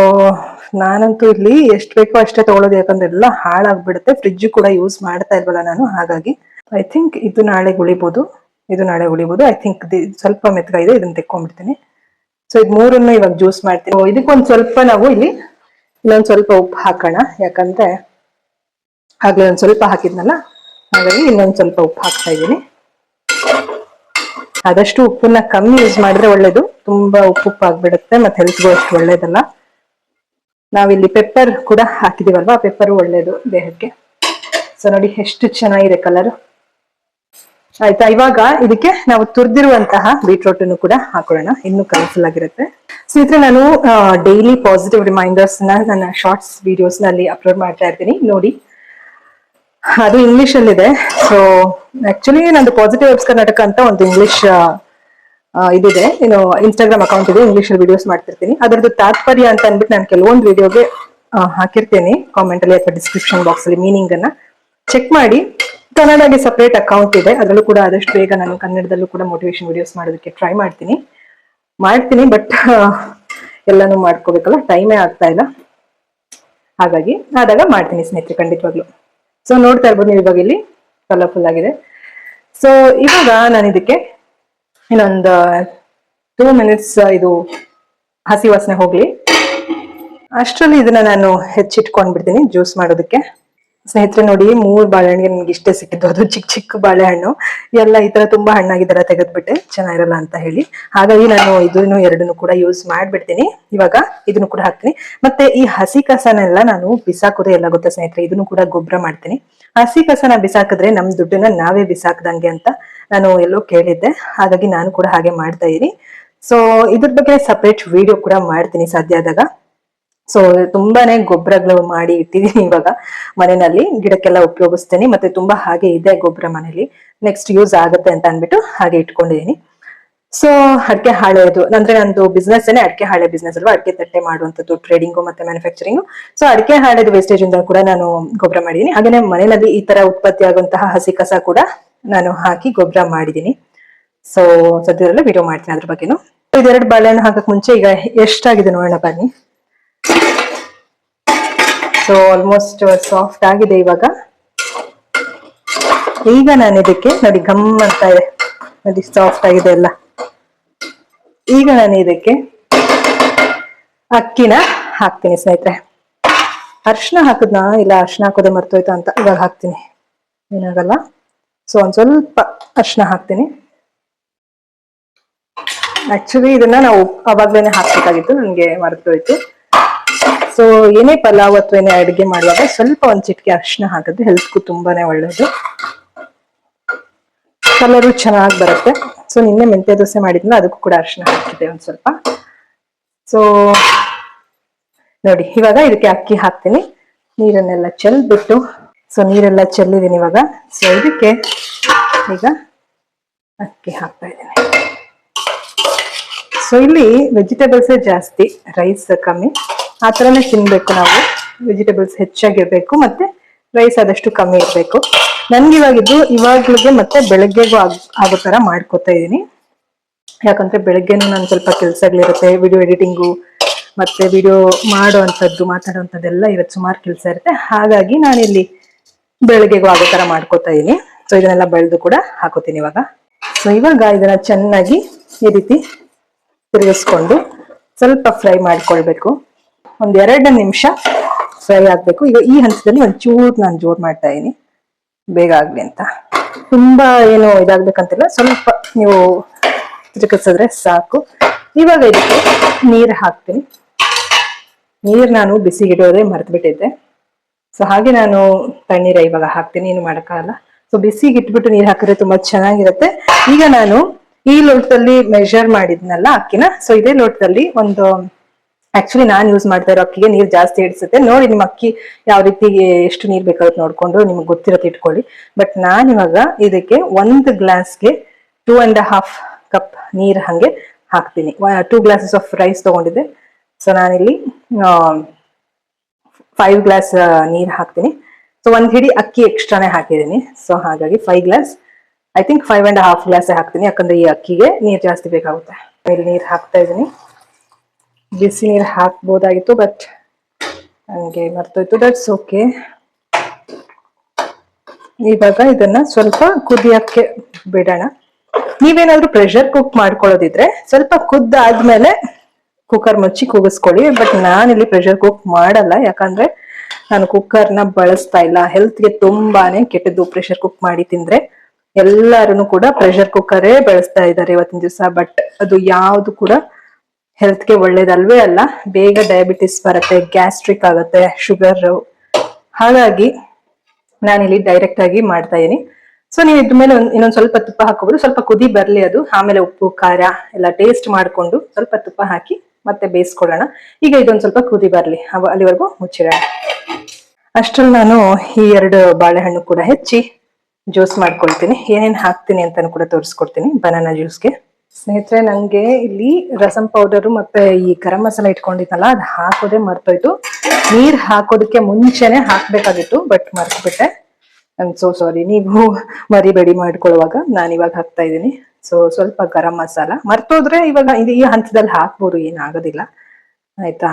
ನಾನಂತೂ ಇಲ್ಲಿ ಎಷ್ಟು ಬೇಕೋ ಅಷ್ಟೇ ತಗೊಳ್ಳೋದು ಯಾಕಂದ್ರೆ ಎಲ್ಲ ಹಾಳಾಗ್ಬಿಡುತ್ತೆ. ಫ್ರಿಜ್ ಕೂಡ ಯೂಸ್ ಮಾಡ್ತಾ ಇಲ್ವಲ್ಲ ನಾನು, ಹಾಗಾಗಿ ಐ ಥಿಂಕ್ ಇದು ನಾಳೆ ಉಳಿಬೋದು. ಇದು ನಾಳೆ ಉಳಿಬೋದು. ಐ ಥಿಂಕ್ ಸ್ವಲ್ಪ ಮೆತ್ತಗಾಗಿದೆ, ಇದನ್ನ ತೆಕ್ಕೊಂಡ್ಬಿಡ್ತೀನಿ. ಸೊ ಇದು ಮೂರನ್ನು ಇವಾಗ ಜ್ಯೂಸ್ ಮಾಡ್ತೀನಿ. ಇದಕ್ಕೊಂದ್ ಸ್ವಲ್ಪ ನಾವು ಇಲ್ಲಿ ಇನ್ನೊಂದು ಸ್ವಲ್ಪ ಉಪ್ಪು ಹಾಕೋಣ. ಯಾಕಂದ್ರೆ ಆಗಲೇ ಒಂದು ಸ್ವಲ್ಪ ಹಾಕಿದ್ನಲ್ಲ? ಹಾಗಾಗಿ ಇನ್ನೊಂದು ಸ್ವಲ್ಪ ಉಪ್ಪು ಹಾಕ್ತಾ ಇದ್ದೀನಿ. ಆದಷ್ಟು ಉಪ್ಪನ್ನ ಕಮ್ಮಿ ಯೂಸ್ ಮಾಡಿದ್ರೆ ಒಳ್ಳೇದು. ತುಂಬಾ ಉಪ್ಪು ಉಪ್ಪು ಆಗ್ಬಿಡುತ್ತೆ, ಮತ್ತೆ ಹೆಲ್ತ್ಗೂ ಅಷ್ಟು ಒಳ್ಳೇದಲ್ಲ. ನಾವಿಲ್ಲಿ ಪೆಪ್ಪರ್ ಕೂಡ ಹಾಕಿದೀವಲ್ವಾ? ಪೆಪ್ಪರ್ ಒಳ್ಳೇದು ದೇಹಕ್ಕೆ. ಸೊ ನೋಡಿ, ಎಷ್ಟು ಚೆನ್ನಾಗಿದೆ ಕಲರ್ ಆಯ್ತಾ, ಇವಾಗ ಇದಕ್ಕೆ ನಾವು ತುರ್ದಿರುವಂತಹ ಬೀಟ್ರೋಟ್ ಅನ್ನು ಕೂಡ ಹಾಕೊಳ್ಳೋಣ. ಇನ್ನು ಕಲರ್ಫುಲ್ ಆಗಿರುತ್ತೆ. ಸ್ನೇಹಿತರೆ, ನಾನು ಡೈಲಿ ಪಾಸಿಟಿವ್ ರಿಮೈಂಡರ್ಸ್ನ, ನನ್ನ ಶಾರ್ಟ್ಸ್ ವಿಡಿಯೋಸ್ನಲ್ಲಿ ಅಪ್ಲೋಡ್ ಮಾಡ್ತಾ ಇರ್ತೀನಿ. ನೋಡಿ. ಅದು ಇಂಗ್ಲಿಷ್ ಅಲ್ಲಿ ಇದೆ ಸೊ ಆಕ್ಚುಲಿ ನಂದು ಪಾಸಿಟಿವ್ ವೆಬ್ಸ್ ಕರ್ನಾಟಕ ಅಂತ ಒಂದು ಇಂಗ್ಲಿಷ್ ಇದಿದೆ. ಏನು ಇನ್ಸ್ಟಾಗ್ರಾಮ್ ಅಕೌಂಟ್ ಇದೆ. ಇಂಗ್ಲಿಷ್ ಅಲ್ಲಿ ವಿಡಿಯೋಸ್ ಮಾಡ್ತಿರ್ತೀನಿ. ಅದರದ್ದು ತಾತ್ಪರ್ಯ ಅಂತ ಅಂದ್ಬಿಟ್ಟು ನಾನು ಕೆಲವೊಂದು ವಿಡಿಯೋಗೆ ಹಾಕಿರ್ತೇನೆ. ಕಾಮೆಂಟ್ ಅಲ್ಲಿ ಅಥವಾ ಡಿಸ್ಕ್ರಿಪ್ಷನ್ ಬಾಕ್ಸ್ ಅಲ್ಲಿ ಮೀನಿಂಗ್ ಅನ್ನ. ಚೆಕ್ ಮಾಡಿ. ಕನ್ನಡಗೆ ಸಪ್ರೇಟ್ ಅಕೌಂಟ್ ಇದೆ. ಅದರಲ್ಲೂ ಕೂಡ ಆದಷ್ಟು ಬೇಗ ನಾನು ಕನ್ನಡದಲ್ಲೂ ಕೂಡ ಮೋಟಿವೇಶನ್ ವಿಡಿಯೋಸ್ ಮಾಡೋದಕ್ಕೆ ಟ್ರೈ ಮಾಡ್ತೀನಿ. ಮಾಡ್ತೀನಿ ಬಟ್ ಎಲ್ಲಾನು ಮಾಡ್ಕೋಬೇಕಲ್ಲ ಟೈಮೇ ಆಗ್ತಾ ಇಲ್ಲ. ಹಾಗಾಗಿ ಆದಾಗ ಮಾಡ್ತೀನಿ ಸ್ನೇಹಿತರೆ, ಖಂಡಿತವಾಗ್ಲು. ಸೊ ನೋಡ್ತಾ ಇರ್ಬೋದು ನೀವು ಇವಾಗ ಇಲ್ಲಿ ಕಲರ್ಫುಲ್ ಆಗಿದೆ. ಸೊ ಇವಾಗ ನಾನು ಇದಕ್ಕೆ ಇನ್ನೊಂದು ಟೂ ಮಿನಿಟ್ಸ್ ಇದು ಹಸಿ ವಾಸನೆ ಹೋಗ್ಲಿ. ಅಷ್ಟರಲ್ಲಿ ಇದನ್ನ ನಾನು ಹೆಚ್ಚಿಟ್ಕೊಂಡ್ಬಿಡ್ತೀನಿ ಜ್ಯೂಸ್ ಮಾಡೋದಕ್ಕೆ. ಸ್ನೇಹಿತರೆ ನೋಡಿ, ಮೂರು ಬಾಳೆಹಣ್ಣಿಗೆ ನನ್ಗೆ ಇಷ್ಟೇ ಸಿಕ್ಕಿದ್ದು. ಅದು ಚಿಕ್ಕ ಚಿಕ್ಕ ಬಾಳೆಹಣ್ಣು. ಎಲ್ಲ ಈ ತರ ತುಂಬಾ ಹಣ್ಣಾಗಿದ್ದರ ತೆಗೆದ್ಬಿಟ್ಟೆ. ಚೆನ್ನಾಗಿರಲ್ಲ ಅಂತ ಹೇಳಿ. ಹಾಗಾಗಿ ನಾನು ಇದನ್ನು ಎರಡನ್ನು ಕೂಡ ಯೂಸ್ ಮಾಡ್ಬಿಡ್ತೀನಿ. ಇವಾಗ ಇದನ್ನು ಕೂಡ ಹಾಕ್ತೀನಿ. ಮತ್ತೆ ಈ ಹಸಿ ಕಸನೆಲ್ಲ ನಾನು ಬಿಸಾಕೋದೇ ಎಲ್ಲ ಗೊತ್ತಾ ಸ್ನೇಹಿತರೆ? ಇದನ್ನು ಕೂಡ ಗೊಬ್ಬರ ಮಾಡ್ತೀನಿ. ಹಸಿ ಕಸನ ಬಿಸಾಕಿದ್ರೆ ನಮ್ ದುಡ್ಡನ್ನ ನಾವೇ ಬಿಸಾಕ್ದಂಗೆ ಅಂತ ನಾನು ಎಲ್ಲೋ ಕೇಳಿದ್ದೆ. ಹಾಗಾಗಿ ನಾನು ಕೂಡ ಹಾಗೆ ಮಾಡ್ತಾ ಇದೀನಿ. ಸೊ ಇದ್ರ ಬಗ್ಗೆ ಸಪ್ರೇಟ್ ವಿಡಿಯೋ ಕೂಡ ಮಾಡ್ತೀನಿ ಸಾಧ್ಯ ಆದಾಗ. ಸೊ ತುಂಬಾನೇ ಗೊಬ್ಬರಗಳು ಮಾಡಿ ಇಟ್ಟಿದೀನಿ ಇವಾಗ. ಮನೆಯಲ್ಲಿ ಗಿಡಕ್ಕೆಲ್ಲ ಉಪಯೋಗಿಸ್ತೇನೆ. ಮತ್ತೆ ತುಂಬಾ ಹಾಗೆ ಇದೆ ಗೊಬ್ಬರ ಮನೇಲಿ ನೆಕ್ಸ್ಟ್ ಯೂಸ್ ಆಗುತ್ತೆ ಅಂತ ಅಂದ್ಬಿಟ್ಟು ಹಾಗೆ ಇಟ್ಕೊಂಡಿದೀನಿ ಸೊ ಅಡಿಕೆ ಹಾಳೆದು ಅಂದ್ರೆ ನಂದು ಬಿಸ್ನೆಸ್ ಏನೇ ಅಡಿಕೆ ಹಾಳೆ ಬಿಸ್ನೆಸ್ ಅಲ್ವಾ? ಅಡಿಕೆ ತಟ್ಟೆ ಮಾಡುವಂತದ್ದು ಟ್ರೇಡಿಂಗು ಮತ್ತೆ ಮ್ಯಾನುಫ್ಯಾಕ್ಚರಿಂಗ್ ಸೊ ಅಡಿಕೆ ಹಾಳೆದು ವೇಸ್ಟೇಜ್ ಇಂದ ಕೂಡ ನಾನು ಗೊಬ್ಬರ ಮಾಡಿದೀನಿ ಹಾಗೇನೆ ಮನೆಯಲ್ಲಿ ಈ ತರ ಉತ್ಪತ್ತಿ ಆಗುವಂತಹ ಹಸಿ ಕಸ ಕೂಡ ನಾನು ಹಾಕಿ ಗೊಬ್ಬರ ಮಾಡಿದೀನಿ ಸೊ ಸದ್ಯದಲ್ಲೇ ವಿಡಿಯೋ ಮಾಡ್ತೀನಿ ಅದ್ರ ಬಗ್ಗೆನು. ಇದೆರಡು ಬಾಳೆಹಣ್ಣು ಹಾಕಕ್ ಮುಂಚೆ ಈಗ ಎಷ್ಟಾಗಿದೆ ನೋಡೋಣ ಬನ್ನಿ. ಸೊ ಆಲ್ಮೋಸ್ಟ್ ಸಾಫ್ಟ್ ಆಗಿದೆ ಇವಾಗ. ಈಗ ನಾನು ಇದಕ್ಕೆ ನೋಡಿ ಗಮ್ ಅಂತ ಇದೆ. ನೋಡಿ ಸಾಫ್ಟ್ ಆಗಿದೆ ಎಲ್ಲ. ಈಗ ನಾನು ಇದಕ್ಕೆ ಅಕ್ಕಿನ ಹಾಕ್ತೀನಿ ಸ್ನೇಹಿತರೆ. ಅರ್ಶಿನ ಹಾಕಿದ್ನಾ? ಇಲ್ಲ ಅರ್ಶಿನ ಹಾಕೋದೇ ಮರ್ತೋಯ್ತಾ ಅಂತ. ಇವಾಗ ಹಾಕ್ತೀನಿ. ಏನಾಗಲ್ಲ. ಸೊ ಒಂದ್ ಸ್ವಲ್ಪ ಅರ್ಶಿನ ಹಾಕ್ತೀನಿ. ಆಕ್ಚುಲಿ ಇದನ್ನ ನಾವು ಅವಾಗ್ಲೇನೆ ಹಾಕ್ಬೇಕಾಗಿತ್ತು. ನನಗೆ ಮರ್ತೋಯ್ತು. ಸೊ ಏನೇ ಪಲಾವ್ ಅಥವಾ ಏನೇ ಅಡುಗೆ ಮಾಡುವಾಗ ಸ್ವಲ್ಪ ಒಂದ್ ಚಿಟಿಕೆ ಅರಿಶಿನ ಹಾಕಿದ್ರೆ ಹೆಲ್ತ್ಗೂ ತುಂಬಾನೇ ಒಳ್ಳೇದು. ಕಲರು ಚೆನ್ನಾಗಿ ಬರುತ್ತೆ. ಸೊ ನಿನ್ನೆ ಮೆಂತ್ಯ ದೋಸೆ ಮಾಡಿದ್ನ ಅದಕ್ಕೂ ಕೂಡ ಅರಿಶಿನ ಹಾಕಿದೆ ಒಂದ್ ಸ್ವಲ್ಪ. ಸೊ ನೋಡಿ, ಇವಾಗ ಇದಕ್ಕೆ ಅಕ್ಕಿ ಹಾಕ್ತೀನಿ. ನೀರನ್ನೆಲ್ಲ ಚೆಲ್ಬಿಟ್ಟು ಸೊ ನೀರೆಲ್ಲ ಚೆಲ್ಲಿದ್ದೀನಿ ಇವಾಗ. ಸೊ ಇದಕ್ಕೆ ಈಗ ಅಕ್ಕಿ ಹಾಕ್ತಾ ಇದ್ದೀನಿ. ಸೊ ಇಲ್ಲಿ ವೆಜಿಟೇಬಲ್ಸೇ ಜಾಸ್ತಿ ರೈಸ್ ಕಮ್ಮಿ. ಆ ಥರನೇ ತಿನ್ಬೇಕು ನಾವು. ವೆಜಿಟೇಬಲ್ಸ್ ಹೆಚ್ಚಾಗಿರ್ಬೇಕು ಮತ್ತೆ ರೈಸ್ ಆದಷ್ಟು ಕಮ್ಮಿ ಇರಬೇಕು. ನನ್ಗೆ ಇವಾಗಿದ್ದು, ಇವಾಗ್ಲಿಗೆ ಮತ್ತೆ ಬೆಳಗ್ಗೆಗೂ ಆಗ್ ತರ ಮಾಡ್ಕೊತಾ ಇದ್ದೀನಿ ಯಾಕಂದ್ರೆ ಬೆಳಗ್ಗೆನೂ ನಾನು ಸ್ವಲ್ಪ ಕೆಲಸಗಳಿರುತ್ತೆ ವಿಡಿಯೋ ಎಡಿಟಿಂಗು ಮತ್ತೆ ವಿಡಿಯೋ ಮಾಡೋ ಮಾಡುವಂಥದ್ದು, ಮಾತಾಡುವಂಥದ್ದೆಲ್ಲ ಇವತ್ತು ಸುಮಾರು ಕೆಲಸ ಇರುತ್ತೆ. ಹಾಗಾಗಿ ನಾನಿಲ್ಲಿ ಬೆಳಗ್ಗೆಗೂ ಆಗೋ ತರ ಮಾಡ್ಕೊತಾ ಇದ್ದೀನಿ ಸೊ ಇದನ್ನೆಲ್ಲ ಬೆಳೆದು ಕೂಡ ಹಾಕೋತೀನಿ ಇವಾಗ. ಸೊ ಇವಾಗ ಇದನ್ನ ಚೆನ್ನಾಗಿ ಈ ರೀತಿ ತಿರುಗಿಸ್ಕೊಂಡು ಸ್ವಲ್ಪ ಫ್ರೈ ಮಾಡ್ಕೊಳ್ಬೇಕು. ಒಂದ್ ಎರಡು ನಿಮಿಷ ಫ್ರೈ ಆಗ್ಬೇಕು. ಈಗ ಈ ಹಂತದಲ್ಲಿ ಒಂದು ಚೂರು ನಾನು ಜೋರ್ ಮಾಡ್ತಾ ಇದೀನಿ. ಬೇಗ ಆಗ್ಲಿ ಅಂತ. ತುಂಬಾ ಏನು ಇದಾಗ್ಬೇಕಂತಿಲ್ಲ. ಸ್ವಲ್ಪ ನೀವು ತಿರುಗಿಸಿದ್ರೆ ಸಾಕು. ಇವಾಗ ಇದಕ್ಕೆ ನೀರು ಹಾಕ್ತೀನಿ. ನೀರ್ ನಾನು ಬಿಸಿಗಿಡೋದೇ ಮರ್ತ್ಬಿಟ್ಟಿದ್ದೆ. ಸೊ ಹಾಗೆ ನಾನು ತಣ್ಣೀರ ಇವಾಗ ಹಾಕ್ತೀನಿ. ಏನು ಮಾಡೋಕ್ಕಾಗಲ್ಲ. ಸೊ ಬಿಸಿಗೆ ಇಟ್ಬಿಟ್ಟು ನೀರು ಹಾಕಿದ್ರೆ ತುಂಬಾ ಚೆನ್ನಾಗಿರುತ್ತೆ. ಈಗ ನಾನು ಈ ಲೋಟದಲ್ಲಿ ಮೆಷರ್ ಮಾಡಿದ್ನಲ್ಲ, ಅಕ್ಕಿನ. ಸೊ ಇದೇ ಲೋಟದಲ್ಲಿ ಒಂದು ಆಕ್ಚುಲಿ ನಾನ್ ಯೂಸ್ ಮಾಡ್ತಾ ಇರೋ ಅಕ್ಕಿಗೆ ನೀರ್ ಜಾಸ್ತಿ ಹಿಡಿಸುತ್ತೆ. ನೋಡಿ ನಿಮ್ಮ ಅಕ್ಕಿ ಯಾವ ರೀತಿ ಎಷ್ಟು ನೀರ್ ಬೇಕಾಗುತ್ತೆ ನೋಡ್ಕೊಂಡು ನಿಮ್ಗೆ ಗೊತ್ತಿರತ್ತೆ ಇಟ್ಕೊಳ್ಳಿ. ಬಟ್ ನಾನು ಇವಾಗ ಇದಕ್ಕೆ ಒಂದು ಗ್ಲಾಸ್ಗೆ ಟೂ ಅಂಡ್ ಹಾಫ್ ಕಪ್ ನೀರ್ ಹಂಗೆ ಹಾಕ್ತೀನಿ. ಟೂ ಗ್ಲಾಸಸ್ ಆಫ್ ರೈಸ್ ತಗೊಂಡಿದ್ದೆ. ಸೊ ನಾನಿಲ್ಲಿ ಫೈವ್ ಗ್ಲಾಸ್ ನೀರ್ ಹಾಕ್ತೀನಿ. ಸೊ ಒಂದ್ ಹಿಡಿ ಅಕ್ಕಿ ಎಕ್ಸ್ಟ್ರಾನೇ ಹಾಕಿದ್ದೀನಿ. ಸೊ ಹಾಗಾಗಿ five glass I think five and half glass ಹಾಕ್ತೀನಿ. ಯಾಕಂದ್ರೆ ಈ ಅಕ್ಕಿಗೆ ನೀರ್ ಜಾಸ್ತಿ ಬೇಕಾಗುತ್ತೆ. ಇಲ್ಲಿ ನೀರ್ ಹಾಕ್ತಾ ಇದ್ದೀನಿ. ಬಿಸಿ ನೀರು ಹಾಕ್ಬೋದಾಗಿತ್ತು ಬಟ್ ನನಗೆ ಮರ್ತೋಯ್ತು. ದಟ್ಸ್ ಓಕೆ ಇವಾಗ ಇದನ್ನ ಸ್ವಲ್ಪ ಕುದಿಯಕ್ಕೆ ಬಿಡೋಣ. ನೀವೇನಾದ್ರೂ ಪ್ರೆಷರ್ ಕುಕ್ ಮಾಡ್ಕೊಳ್ಳೋದಿದ್ರೆ ಸ್ವಲ್ಪ ಕುದ್ದಾದ್ಮೇಲೆ ಕುಕ್ಕರ್ ಮುಚ್ಚಿ ಕೂಗಿಸ್ಕೊಳ್ಳಿ ಬಟ್ ನಾನು ಇಲ್ಲಿ ಪ್ರೆಷರ್ ಕುಕ್ ಮಾಡಲ್ಲ. ಯಾಕಂದ್ರೆ ನಾನು ಕುಕ್ಕರ್ನ ಬಳಸ್ತಾ ಇಲ್ಲ. ಹೆಲ್ತ್ಗೆ ತುಂಬಾನೇ ಕೆಟ್ಟದ್ದು ಪ್ರೆಷರ್ ಕುಕ್ ಮಾಡಿ ತಿಂದ್ರೆ. ಎಲ್ಲರೂ ಕೂಡ ಪ್ರೆಷರ್ ಕುಕ್ಕರೇ ಬಳಸ್ತಾ ಇದ್ದಾರೆ ಇವತ್ತಿನ ದಿವಸ ಬಟ್ ಅದು ಯಾವುದು ಕೂಡ ಹೆಲ್ತ್ಗೆ ಒಳ್ಳೇದಲ್ವೇ ಅಲ್ಲ, ಬೇಗ ಡಯಾಬಿಟಿಸ್ ಬರುತ್ತೆ ಗ್ಯಾಸ್ಟ್ರಿಕ್ ಆಗುತ್ತೆ ಶುಗರ್ ಹಾಗಾಗಿ ನಾನಿಲ್ಲಿ ಡೈರೆಕ್ಟ್ ಆಗಿ ಮಾಡ್ತಾ ಇದೀನಿ. ಸೊ ನೀವು ಇದ್ರ ಮೇಲೆ ಒಂದು, ಇನ್ನೊಂದು ಸ್ವಲ್ಪ ತುಪ್ಪ ಹಾಕೋಬಹುದು ಸ್ವಲ್ಪ ಕುದಿ ಬರಲಿ ಅದು. ಆಮೇಲೆ ಉಪ್ಪು, ಖಾರ ಎಲ್ಲ ಟೇಸ್ಟ್ ಮಾಡ್ಕೊಂಡು ಸ್ವಲ್ಪ ತುಪ್ಪ ಹಾಕಿ ಮತ್ತೆ ಬೇಯಿಸ್ಕೊಳ್ಳೋಣ. ಈಗ ಇದೊಂದು ಸ್ವಲ್ಪ ಕುದಿ ಬರಲಿ. ಅಲ್ಲಿವರೆಗೂ ಮುಚ್ಚಿಡೋಣ. ಅಷ್ಟ್ರಲ್ಲಿ ನಾನು ಈ ಎರಡು ಬಾಳೆಹಣ್ಣು ಕೂಡ ಹೆಚ್ಚಿ ಜ್ಯೂಸ್ ಮಾಡ್ಕೊಳ್ತೀನಿ. ಏನೇನು ಹಾಕ್ತೀನಿ ಅಂತಾನು ಕೂಡ ತೋರಿಸ್ಕೊಡ್ತೀನಿ, ಬನಾನಾ ಜ್ಯೂಸ್ಗೆ. ಸ್ನೇಹಿತರೆ, ನಂಗೆ ಇಲ್ಲಿ ರಸಂ ಪೌಡರ್ ಮತ್ತೆ ಈ ಗರಂ ಮಸಾಲ ಇಟ್ಕೊಂಡಿದ್ನಲ್ಲ, ಅದು ಹಾಕೋದೇ ಮರ್ತೋಯ್ತು. ನೀರ್ ಹಾಕೋದಕ್ಕೆ ಮುಂಚೆನೆ ಹಾಕ್ಬೇಕಾಗಿತ್ತು ಬಟ್ ಮರ್ತ್ಬಿಟ್ಟೆ. ಐ ಸೊ ಸಾರಿ ನೀವು ಮರಿಬೇಡಿ ಮಾಡ್ಕೊಳ್ಳುವಾಗ. ನಾನು ಇವಾಗ ಹಾಕ್ತಾ ಇದ್ದೀನಿ. ಸೊ ಸ್ವಲ್ಪ ಗರಂ ಮಸಾಲ. ಮರ್ತೋದ್ರೆ ಇವಾಗ ಇದು ಈ ಹಂತದಲ್ಲಿ ಹಾಕ್ಬೋದು ಏನಾಗೋದಿಲ್ಲ ಆಯ್ತಾ?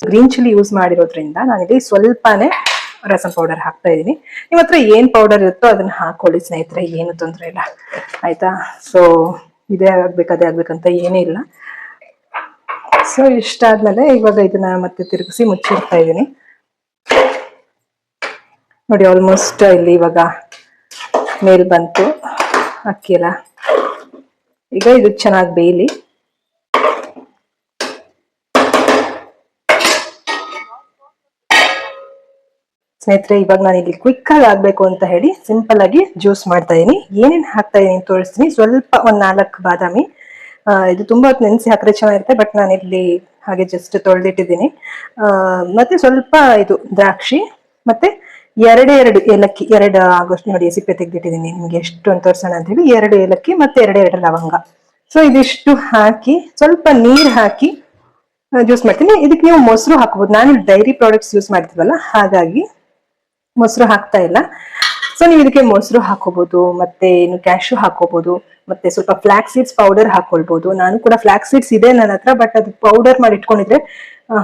ಗ್ರೀನ್ ಚಿಲ್ಲಿ ಯೂಸ್ ಮಾಡಿರೋದ್ರಿಂದ ನಾನಿಲ್ಲಿ ಸ್ವಲ್ಪನೇ ರಸಂ ಪೌಡರ್ ಹಾಕ್ತಾ ಇದ್ದೀನಿ. ನಿಮ್ಮ ಹತ್ರ ಏನ್ ಪೌಡರ್ ಇರುತ್ತೋ ಅದನ್ನ ಹಾಕೊಳ್ಳಿ ಸ್ನೇಹಿತರೆ, ಏನು ತೊಂದರೆ ಇಲ್ಲ. ಆಯ್ತಾ? ಸೊ ಇದೇ ಆಗ್ಬೇಕು ಅದೇ ಆಗ್ಬೇಕಂತ ಏನೂ ಇಲ್ಲ. ಸೊ ಇಷ್ಟಾದ್ಮೇಲೆ ಇವಾಗ ಇದನ್ನ ಮತ್ತೆ ತಿರುಗಿಸಿ ಮುಚ್ಚಿಡ್ತಾ ಇದ್ದೀನಿ. ನೋಡಿ ಆಲ್ಮೋಸ್ಟ್ ಇಲ್ಲಿ ಇವಾಗ ಮೇಲ್ ಬಂತು. ಅಕ್ಕಿ ಈಗ ಇದು ಚೆನ್ನಾಗಿ ಬೇಯಲಿ. ಸ್ನೇಹಿತರೆ, ಇವಾಗ ನಾನು ಇಲ್ಲಿ ಕ್ವಿಕ್ ಆಗಿ ಆಗ್ಬೇಕು ಅಂತ ಹೇಳಿ ಸಿಂಪಲ್ ಆಗಿ ಜ್ಯೂಸ್ ಮಾಡ್ತಾ ಇದೀನಿ. ಏನೇನು ಹಾಕ್ತಾ ಇದೀನಿ ತೋರಿಸ್ತೀನಿ. ಸ್ವಲ್ಪ ಒಂದ್ ನಾಲ್ಕು ಬಾದಾಮಿ. ಇದು ತುಂಬಾ ಹೊತ್ತು ನೆನೆಸಿ ಹಾಕಿದ್ರೆ ಚೆನ್ನಾಗಿರುತ್ತೆ ಬಟ್ ನಾನು ಇಲ್ಲಿ ಹಾಗೆ ಜಸ್ಟ್ ತೊಳೆದಿಟ್ಟಿದ್ದೀನಿ. ಮತ್ತೆ ಸ್ವಲ್ಪ ಇದು ದ್ರಾಕ್ಷಿ, ಮತ್ತೆ ಎರಡು ಎರಡು ಏಲಕ್ಕಿ, ಎರಡು ಆಗೋಷ್ಟು ನೋಡಿ ಸಿಪ್ಪೆ ತೆಗೆದಿಟ್ಟಿದ್ದೀನಿ ನಿಮ್ಗೆ ಎಷ್ಟು ಅಂತ ತೋರಿಸೋಣ ಅಂತ ಹೇಳಿ. ಎರಡು ಏಲಕ್ಕಿ, ಮತ್ತೆ ಎರಡು ಎರಡು ಲವಂಗ. ಸೊ ಇದಿಷ್ಟು ಹಾಕಿ, ಸ್ವಲ್ಪ ನೀರು ಹಾಕಿ ಜ್ಯೂಸ್ ಮಾಡ್ತೀನಿ. ಇದಕ್ಕೆ ನೀವು ಮೊಸರು ಹಾಕ್ಬೋದು. ನಾನು ಡೈರಿ ಪ್ರಾಡಕ್ಟ್ಸ್ ಯೂಸ್ ಮಾಡ್ತೀವಲ್ಲ, ಹಾಗಾಗಿ ಮೊಸರು ಹಾಕ್ತಾ ಇಲ್ಲ. ಸೊ ನೀವು ಇದಕ್ಕೆ ಮೊಸರು ಹಾಕೋಬಹುದು ಮತ್ತೆ ಏನು ಕ್ಯಾಶು ಹಾಕೋಬಹುದು ಮತ್ತೆ ಸ್ವಲ್ಪ ಫ್ಲಾಕ್ ಸೀಡ್ಸ್ ಪೌಡರ್ ಹಾಕೊಳ್ಬಹುದು ನಾನು ಕೂಡ ಫ್ಲಾಕ್ ಸೀಡ್ಸ್ ಇದೆ ನನ್ನ ಹತ್ರ ಬಟ್ ಅದು ಪೌಡರ್ ಮಾಡಿ ಇಟ್ಕೊಂಡಿದ್ರೆ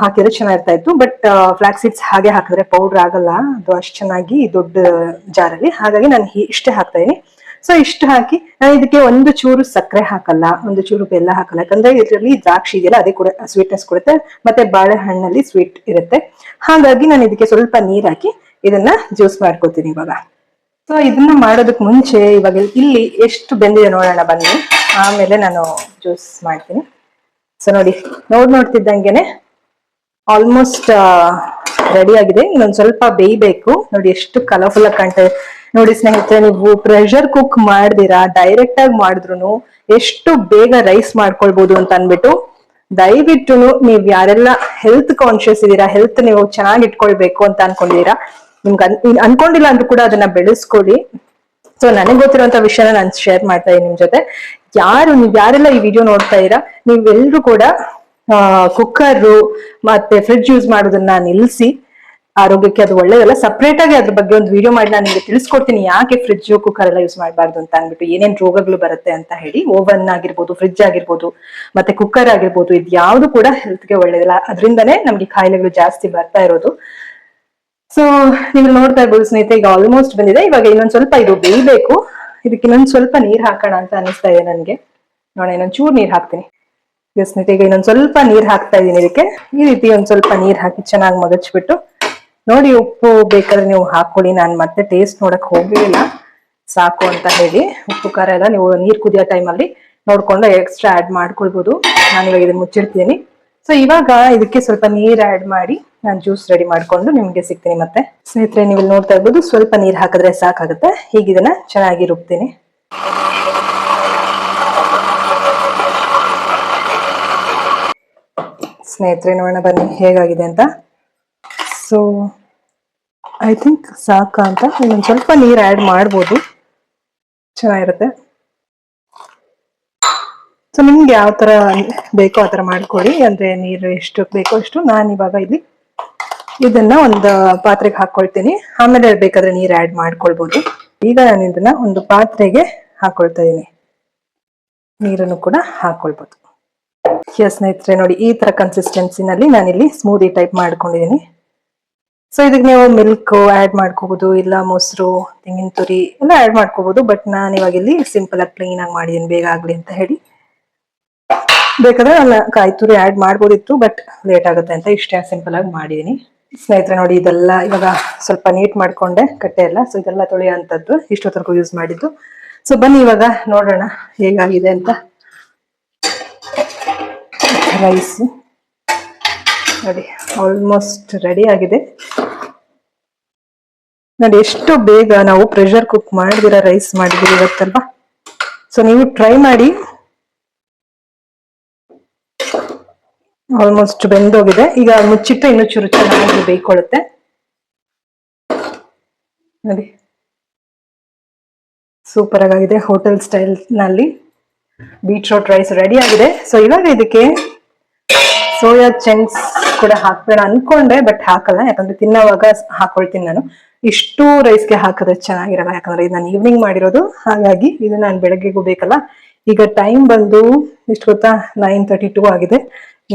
ಹಾಕಿದ್ರೆ ಚೆನ್ನಾಗಿರ್ತಾ ಇತ್ತು. ಬಟ್ ಫ್ಲಾಕ್ ಸೀಡ್ಸ್ ಹಾಗೆ ಹಾಕಿದ್ರೆ ಪೌಡರ್ ಆಗಲ್ಲ. ಅದು ಅಷ್ಟು ಚೆನ್ನಾಗಿ ದೊಡ್ಡ ಜಾರಲ್ಲಿ. ಹಾಗಾಗಿ ನಾನು ಇಷ್ಟೇ ಹಾಕ್ತಾ ಇದೀನಿ. ಸೊ ಇಷ್ಟು ಹಾಕಿ, ನಾನು ಇದಕ್ಕೆ ಒಂದು ಚೂರು ಸಕ್ಕರೆ ಹಾಕಲ್ಲ. ಒಂದು ಚೂರು ಬೆಲ್ಲ ಹಾಕಲ್ಲ. ಯಾಕಂದ್ರೆ ಇದರಲ್ಲಿ ದ್ರಾಕ್ಷಿ ಇದೆಯಲ್ಲ, ಅದೇ ಕೂಡ ಸ್ವೀಟ್ನೆಸ್ ಕೊಡುತ್ತೆ. ಮತ್ತೆ ಬಾಳೆಹಣ್ಣಲ್ಲಿ ಸ್ವೀಟ್ ಇರುತ್ತೆ. ಹಾಗಾಗಿ ನಾನು ಇದಕ್ಕೆ ಸ್ವಲ್ಪ ನೀರ್ ಹಾಕಿ ಇದನ್ನ ಜ್ಯೂಸ್ ಮಾಡ್ಕೋತೀನಿ ಇವಾಗ. ಸೊ ಇದನ್ನ ಮಾಡೋದಕ್ಕೆ ಮುಂಚೆ ಇವಾಗ ಇಲ್ಲಿ ಎಷ್ಟು ಬೆಂದಿದೆ ನೋಡೋಣ ಬನ್ನಿ. ಆಮೇಲೆ ನಾನು ಜ್ಯೂಸ್ ಮಾಡ್ತೀನಿ. ಸೊ ನೋಡಿ, ನೋಡ್ ನೋಡ್ತಿದ್ದಂಗೆನೆ ಆಲ್ಮೋಸ್ಟ್ ರೆಡಿ ಆಗಿದೆ. ಇನ್ನೊಂದ್ ಸ್ವಲ್ಪ ಬೇಯ್ಬೇಕು. ನೋಡಿ, ಎಷ್ಟು ಕಲರ್ಫುಲ್ ಆಗಿ ಕಾಣ್ತಾ ಇದೆ. ನೋಡಿ ಸ್ನೇಹಿತರೆ, ನೀವು ಪ್ರೆಷರ್ ಕುಕ್ ಮಾಡ್ದಿರಾ ಡೈರೆಕ್ಟ್ ಆಗಿ ಮಾಡಿದ್ರು ಎಷ್ಟು ಬೇಗ ರೈಸ್ ಮಾಡ್ಕೊಳ್ಬಹುದು ಅಂತ ಅನ್ಬಿಟ್ಟು ದಯವಿಟ್ಟು ನೀವ್ ಯಾರೆಲ್ಲ ಹೆಲ್ತ್ ಕಾನ್ಶಿಯಸ್ ಇದ್ದೀರಾ ಹೆಲ್ತ್ ನೀವು ಚೆನ್ನಾಗಿ ಇಟ್ಕೊಳ್ಬೇಕು ಅಂತ ಅನ್ಕೊಂಡಿದೀರಾ ನಿಮ್ಗೆ ಅನ್- ಅನ್ಕೊಂಡಿಲ್ಲ ಅಂದ್ರೂ ಕೂಡ ಅದನ್ನ ಬೆಳೆಸ್ಕೊಳ್ಳಿ. ಸೊ ನನಗೆ ಗೊತ್ತಿರುವಂತ ವಿಷಯನ ನಾನು ಶೇರ್ ಮಾಡ್ತಾ ಇದ್ದೀನಿ ನಿಮ್ ಜೊತೆ. ಯಾರು ನೀವ್, ಯಾರೆಲ್ಲ ಈ ವಿಡಿಯೋ ನೋಡ್ತಾ ಇದ್ದೀರಾ ನೀವೆಲ್ರೂ ಕೂಡ ಕುಕ್ಕರ್ ಮತ್ತೆ ಫ್ರಿಡ್ಜ್ ಯೂಸ್ ಮಾಡೋದನ್ನ ನಿಲ್ಲಿಸಿ ಆರೋಗ್ಯಕ್ಕೆ ಅದು ಒಳ್ಳೇದಲ್ಲ. ಸಪ್ರೇಟ್ ಆಗಿ ಅದ್ರ ಬಗ್ಗೆ ಒಂದು ವಿಡಿಯೋ ಮಾಡಿ ನಾನು ನಿಮಗೆ ತಿಳಿಸ್ಕೊಡ್ತೀನಿ. ಯಾಕೆ ಫ್ರಿಡ್ಜ್ ಕುಕ್ಕರ್ ಎಲ್ಲ ಯೂಸ್ ಮಾಡಬಾರ್ದು ಅಂತ ಅಂದ್ಬಿಟ್ಟು ಏನೇನ್ ರೋಗಗಳು ಬರುತ್ತೆ ಅಂತ ಹೇಳಿ. ಓವನ್ ಆಗಿರ್ಬೋದು ಫ್ರಿಡ್ಜ್ ಆಗಿರ್ಬೋದು, ಮತ್ತೆ ಕುಕ್ಕರ್ ಆಗಿರ್ಬೋದು ಇದು ಯಾವುದು ಕೂಡ ಹೆಲ್ತ್ಗೆ ಒಳ್ಳೇದಲ್ಲ. ಅದರಿಂದನೇ ನಮ್ಗೆ ಕಾಯಿಲೆಗಳು ಜಾಸ್ತಿ ಬರ್ತಾ ಇರೋದು. ಸೊ ನೀವು ನೋಡ್ತಾ ಇರ್ಬೋದು ಸ್ನೇಹಿತರೆ, ಈಗ ಆಲ್ಮೋಸ್ಟ್ ಬಂದಿದೆ. ಇವಾಗ ಇನ್ನೊಂದ್ ಸ್ವಲ್ಪ ಇದು ಬೇಯಬೇಕು. ಇದಕ್ಕೆ ಇನ್ನೊಂದ್ ಸ್ವಲ್ಪ ನೀರ್ ಹಾಕೋಣ ಅಂತ ಅನಿಸ್ತಾ ಇದೆ ನನ್ಗೆ. ನೋಡ ಇನ್ನೊಂದ್ ಚೂರ್ ನೀರ್ ಹಾಕ್ತೀನಿ. ಈಗ ಸ್ನೇಹಿತರೆ, ಈಗ ಇನ್ನೊಂದ್ ಸ್ವಲ್ಪ ನೀರ್ ಹಾಕ್ತಾ ಇದೀನಿ ಇದಕ್ಕೆ. ಈ ರೀತಿ ಒಂದ್ ಸ್ವಲ್ಪ ನೀರ್ ಹಾಕಿ ಚೆನ್ನಾಗಿ ಮಗಚ್ಬಿಟ್ಟು ನೋಡಿ ಉಪ್ಪು ಬೇಕಾದ್ರೆ ನೀವು ಹಾಕೊಳ್ಳಿ ನಾನು ಮತ್ತೆ ಟೇಸ್ಟ್ ನೋಡಕ್ ಹೋಗ್ಲಿಲ್ಲ ಸಾಕು ಅಂತ ಹೇಳಿ. ಉಪ್ಪು, ಖಾರ ಎಲ್ಲ ನೀವು ನೀರ್ ಕುದಿಯೋ ಟೈಮಲ್ಲಿ ನೋಡ್ಕೊಂಡು ಎಕ್ಸ್ಟ್ರಾ ಆಡ್ ಮಾಡ್ಕೊಳ್ಬೋದು. ನಾನು ಇವಾಗ ಇದನ್ನ ಮುಚ್ಚಿಡ್ತೀನಿ. ಸೊ ಇವಾಗ ಇದಕ್ಕೆ ಸ್ವಲ್ಪ ನೀರ್ ಆಡ್ ಮಾಡಿ ನಾನು ಜ್ಯೂಸ್ ರೆಡಿ ಮಾಡ್ಕೊಂಡು ನಿಮಗೆ ಸಿಗ್ತೀನಿ ಮತ್ತೆ. ಸ್ನೇಹಿತರೆ ನೀವು ಇಲ್ಲಿ ನೋಡ್ತಾ ಇರ್ಬೋದು ಸ್ವಲ್ಪ ನೀರ್ ಹಾಕಿದ್ರೆ ಸಾಕಾಗುತ್ತೆ. ಹೀಗೆ ಇದನ್ನ ಚೆನ್ನಾಗಿ ರುಬ್ತೀನಿ. ಸ್ನೇಹಿತರೆ, ನೋಡೋಣ ಬನ್ನಿ ಹೇಗಾಗಿದೆ ಅಂತ. ಸೊ ಐ ಥಿಂಕ್ ಸಾಕ ಅಂತ. ಇನ್ನೊಂದು ಸ್ವಲ್ಪ ನೀರು ಆ್ಯಡ್ ಮಾಡ್ಬೋದು. ಚೆನ್ನಾಗಿರುತ್ತೆ. ಸೊ ನಿಮ್ಗೆ ಯಾವ ಥರ ಬೇಕೋ ಆ ಥರ ಮಾಡ್ಕೊಳ್ಳಿ ಅಂದರೆ ನೀರು ಎಷ್ಟು ಬೇಕೋ ಅಷ್ಟು ನಾನು ಇವಾಗ ಇಲ್ಲಿ ಇದನ್ನ ಒಂದು ಪಾತ್ರೆಗೆ ಹಾಕೊಳ್ತೀನಿ. ಆಮೇಲೆ ಬೇಕಾದ್ರೆ ನೀರು ಆ್ಯಡ್ ಮಾಡ್ಕೊಳ್ಬೋದು. ಈಗ ನಾನು ಇದನ್ನ ಒಂದು ಪಾತ್ರೆಗೆ ಹಾಕೊಳ್ತಾ ಇದ್ದೀನಿ ನೀರನ್ನು ಕೂಡ ಹಾಕೊಳ್ಬೋದು. ಎಸ್ ಸ್ನೇಹಿತರೆ, ನೋಡಿ ಈ ತರ ಕನ್ಸಿಸ್ಟೆನ್ಸಿನಲ್ಲಿ ನಾನಿಲ್ಲಿ ಸ್ಮೂದಿ ಟೈಪ್ ಮಾಡ್ಕೊಂಡಿದ್ದೀನಿ ಸೊ ಇದಕ್ಕೆ ನೀವು ಮಿಲ್ಕ್ ಆಡ್ ಮಾಡ್ಕೋಬಹುದು ಇಲ್ಲ ಮೊಸರು, ತೆಂಗಿನ ತುರಿ ಎಲ್ಲ ಆಡ್ ಮಾಡ್ಕೋಬಹುದು ಬಟ್ ನಾನು ಇವಾಗ ಇಲ್ಲಿ ಸಿಂಪಲ್ ಆಗಿ ಕ್ಲೀನ್ ಆಗಿ ಮಾಡಿದೀನಿ. ಬೇಗ ಆಗ್ಲಿ ಅಂತ ಹೇಳಿ. ಬೇಕಾದ್ರೆ ನಾನು ಕಾಯಿ ತುರಿ ಆಡ್ ಮಾಡ್ಬೋದಿತ್ತು ಬಟ್ ಲೇಟ್ ಆಗುತ್ತೆ ಅಂತ ಇಷ್ಟೇ ಸಿಂಪಲ್ ಆಗಿ ಮಾಡಿದ್ದೀನಿ ಸ್ನೇಹಿತರೆ ನೋಡಿ, ಇದೆಲ್ಲ ಇವಾಗ ಸ್ವಲ್ಪ ನೀಟ್ ಮಾಡಿಕೊಂಡೆ ಕಟ್ಟೆ ಎಲ್ಲ ಸೊ ಇದೆಲ್ಲ ತೊಳೆಯುವಂಥದ್ದು ಇಷ್ಟೊತ್ತರೆಗೂ ಯೂಸ್ ಮಾಡಿದ್ದು. ಸೊ ಬನ್ನಿ ಇವಾಗ ನೋಡೋಣ ಹೇಗಾಗಿದೆ ಅಂತ. ರೈಸ್ ನೋಡಿ ಆಲ್ಮೋಸ್ಟ್ ರೆಡಿ ಆಗಿದೆ. ನೋಡಿ, ಎಷ್ಟು ಬೇಗ ನಾವು ಪ್ರೆಷರ್ ಕುಕ್ ಮಾಡಿದಿರ ರೈಸ್ ಮಾಡಿದಿರಿ ಇವತ್ತಲ್ವಾ ಸೊ ನೀವು ಟ್ರೈ ಮಾಡಿ. ಆಲ್ಮೋಸ್ಟ್ ಬೆಂದೋಗಿದೆ. ಈಗ ಮುಚ್ಚಿಟ್ಟು ಇನ್ನೂ ಚೂರು ಚೆನ್ನಾಗಿ ಬೇಯ್ಕೊಳ್ಳುತ್ತೆ. ನೋಡಿ. ಸೂಪರ್ ಆಗಿದೆ ಹೋಟೆಲ್ ಸ್ಟೈಲ್ನಲ್ಲಿ. ಬೀಟ್ರೋಟ್ ರೈಸ್ ರೆಡಿ ಆಗಿದೆ. ಸೊ ಇವಾಗ ಇದಕ್ಕೆ ಸೋಯಾ ಚಂಕ್ಸ್ ಕೂಡ ಹಾಕ್ಬೇಡ ಅನ್ಕೊಂಡೆ ಬಟ್ ಹಾಕಲ್ಲ. ಯಾಕಂದ್ರೆ ತಿನ್ನೋವಾಗ ಹಾಕೊಳ್ತೀನಿ ನಾನು. ಇಷ್ಟು ರೈಸ್ಗೆ ಹಾಕಿದ್ರೆ ಚೆನ್ನಾಗಿರಲ್ಲ. ಯಾಕಂದ್ರೆ ಇದು ನಾನು ಈವ್ನಿಂಗ್ ಮಾಡಿರೋದು. ಹಾಗಾಗಿ ಇದು ನಾನು ಬೆಳಗ್ಗೆಗೂ ಬೇಕಲ್ಲ. ಈಗ ಟೈಮ್ ಬಂದು, ಇಷ್ಟು ಗೊತ್ತಾ? ನೈನ್ ಆಗಿದೆ.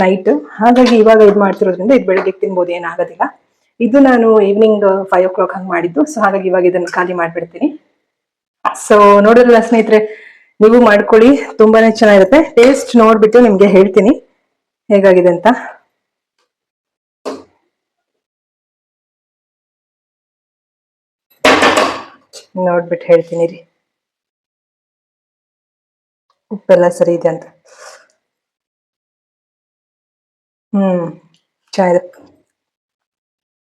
ನೈಟ್ ಹಾಗಾಗಿ ಇವಾಗ ಇದು ಮಾಡ್ತಿರೋದ್ರಿಂದ ಇದು ಬೆಳಿಗ್ಗೆ ತಿನ್ಬೋದು, ಏನಾಗೋದಿಲ್ಲ. ಇದು ನಾನು ಈವ್ನಿಂಗ್ ಫೈವ್ ಓ ಕ್ಲಾಕ್ ಹಂಗೆ ಮಾಡಿದ್ದು ಸೊ ಹಾಗಾಗಿ ಇವಾಗ ಇದನ್ನು ಖಾಲಿ ಮಾಡಿಬಿಡ್ತೀನಿ. ಸೊ ನೋಡಿದ್ರಲ್ಲ ಸ್ನೇಹಿತರೆ, ನೀವು ಮಾಡ್ಕೊಳ್ಳಿ, ತುಂಬಾನೇ ಚೆನ್ನಾಗಿರುತ್ತೆ. ಟೇಸ್ಟ್ ನೋಡ್ಬಿಟ್ಟು ನಿಮ್ಗೆ ಹೇಳ್ತೀನಿ. ಹೇಗಾಗಿದೆ ಅಂತ? ನೋಡ್ಬಿಟ್ಟು ಹೇಳ್ತೀನಿ ರೀ. ಉಪ್ಪೆಲ್ಲ ಸರಿ ಇದೆ ಅಂತ. ಹ್ಮ್ ಚೆನ್ನಾಗಿದೆ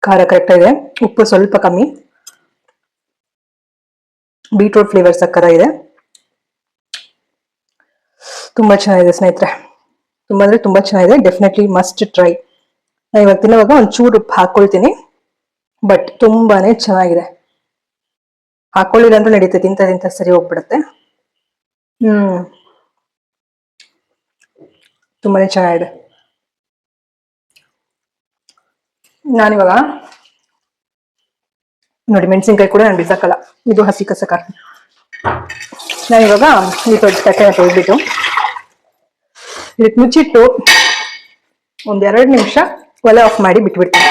ಖಾರ ಕರೆಕ್ಟ್ ಇದೆ ಉಪ್ಪು ಸ್ವಲ್ಪ ಕಮ್ಮಿ. ಬೀಟ್ರೂಟ್ ಫ್ಲೇವರ್ ಸಕ್ಕರ ಇದೆ. ತುಂಬಾ ಚೆನ್ನಾಗಿದೆ ಸ್ನೇಹಿತರೆ. ತುಂಬಾ ಅಂದ್ರೆ ತುಂಬಾ ಚೆನ್ನಾಗಿದೆ. ಡೆಫಿನೆಟ್ಲಿ ಮಸ್ಟ್ ಟ್ರೈ ನಾನು ಇವಾಗ ತಿನ್ನುವಾಗ ಒಂಚೂರು ಚೂರು ಉಪ್ಪು ಹಾಕೊಳ್ತೀನಿ. ಬಟ್ ತುಂಬಾನೇ ಚೆನ್ನಾಗಿದೆ. ಹಾಕೊಳ್ಳಿಲ್ಲ ಅಂದ್ರೆ ನಡೀತೆ, ತಿಂತ ತಿಂತ ಸರಿ ಹೋಗ್ಬಿಡುತ್ತೆ. ಹ್ಮ್. ತುಂಬಾನೇ ಚೆನ್ನಾಗಿದೆ. ನಾನಿವಾಗ ನೋಡಿ ಮೆಣಸಿನ್ಕಾಯಿ ಕೂಡ ನಾನು ಬಿಸಾಕಲ್ಲ. ಇದು ಹಸಿ ಕಸ ನಾನು ನಾನಿವಾಗ ಈ ದೊಡ್ಡ ತಟ್ಟೆ ತೊಳೆದ್ಬಿಟ್ಟು ಇದಕ್ಕೆ ಮುಚ್ಚಿಟ್ಟು ಒಂದೆರಡು ನಿಮಿಷ ಒಲೆ ಆಫ್ ಮಾಡಿ ಬಿಟ್ಬಿಡ್ತೀನಿ.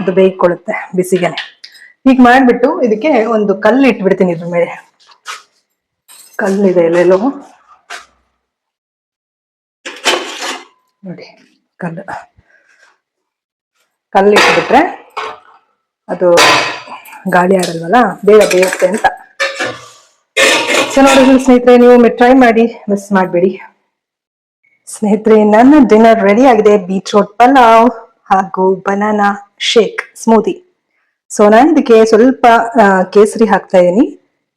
ಅದು ಬೇಯ್ಕೊಳ್ಳುತ್ತೆ ಬಿಸಿಗೆನೆ. ಹೀಗೆ ಮಾಡಿಬಿಟ್ಟು ಇದಕ್ಕೆ ಒಂದು ಕಲ್ಲು ಇಟ್ಬಿಡ್ತೀನಿ ಇದ್ರ ಮೇಲೆ. ಕಲ್ಲಿದೆ ಎಲ್ಲೆಲ್ಲೋ. ನೋಡಿ ಕಲ್ಲು. ಕಲ್ಲು ಇಟ್ಬಿಟ್ರೆ ಅದು ಗಾಳಿ ಆಡಲ್ವಲ್ಲ ಬೇಗ ಬೇಯುತ್ತೆ ಅಂತ. ಸೊ ನೋಡಿದ್ರೆ ಸ್ನೇಹಿತರೆ, ನೀವು ಟ್ರೈ ಮಾಡಿ ಮಿಸ್ ಮಾಡಬೇಡಿ. ಸ್ನೇಹಿತರೆ, ನನ್ನ ಡಿನ್ನರ್ ರೆಡಿ ಆಗಿದೆ. ಬೀಟ್ರೋಟ್ ಪಲಾವ್ ಹಾಗೂ ಬನಾನಾ ಶೇಕ್ ಸ್ಮೂತಿ ಸೊ ನಾನು ಇದಕ್ಕೆ ಸ್ವಲ್ಪ ಕೇಸರಿ ಹಾಕ್ತಾ ಇದ್ದೀನಿ.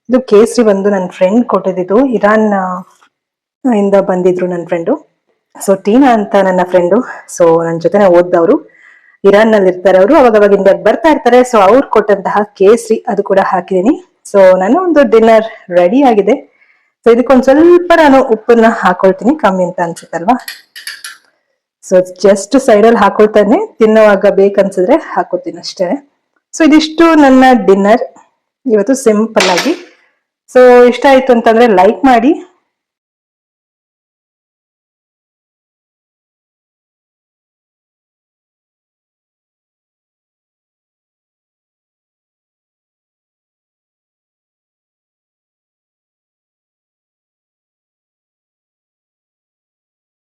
ಇದು ಕೇಸರಿ ಬಂದು ನನ್ನ ಫ್ರೆಂಡ್ ಕೊಟ್ಟಿದ್ದು. ಇರಾನ್ ಇಂದ ಬಂದಿದ್ರು ನನ್ನ ಫ್ರೆಂಡು ಸೊ ಟೀನಾ ಅಂತ ನನ್ನ ಫ್ರೆಂಡು ಸೊ ನನ್ನ ಜೊತೆ ಓದ್ದವರು. ಇರಾನ್ನಲ್ಲಿ ಇರ್ತಾರೆ ಅವರು ಅವಾಗ ಅವಾಗ ಇಂಡಿಯಾಗೆ ಬರ್ತಾ ಇರ್ತಾರೆ. ಸೊ ಅವ್ರು ಕೊಟ್ಟಂತಹ ಕೇಸರಿ ಅದು ಕೂಡ ಹಾಕಿದೀನಿ ಸೊ ನಾನು ಒಂದು ಡಿನ್ನರ್ ರೆಡಿ ಆಗಿದೆ. ಸೊ ಇದಕ್ಕೊಂದ್ ಸ್ವಲ್ಪ ನಾನು ಉಪ್ಪನ್ನ ಹಾಕೊಳ್ತೀನಿ. ಕಮ್ಮಿ ಅಂತ ಅನ್ಸುತ್ತಲ್ವಾ? ಸೊ ಜಸ್ಟ್ ಸೈಡಲ್ಲಿ ಹಾಕೊಳ್ತಾನೆ. ತಿನ್ನೋವಾಗ ಬೇಕನ್ಸಿದ್ರೆ ಹಾಕೋತೀನಿ ಅಷ್ಟೇ. ಸೊ ಇದಿಷ್ಟು ನನ್ನ ಡಿನ್ನರ್ ಇವತ್ತು ಸಿಂಪಲ್ ಆಗಿ. ಸೊ ಇಷ್ಟ ಆಯ್ತು ಅಂತಂದ್ರೆ ಲೈಕ್ ಮಾಡಿ.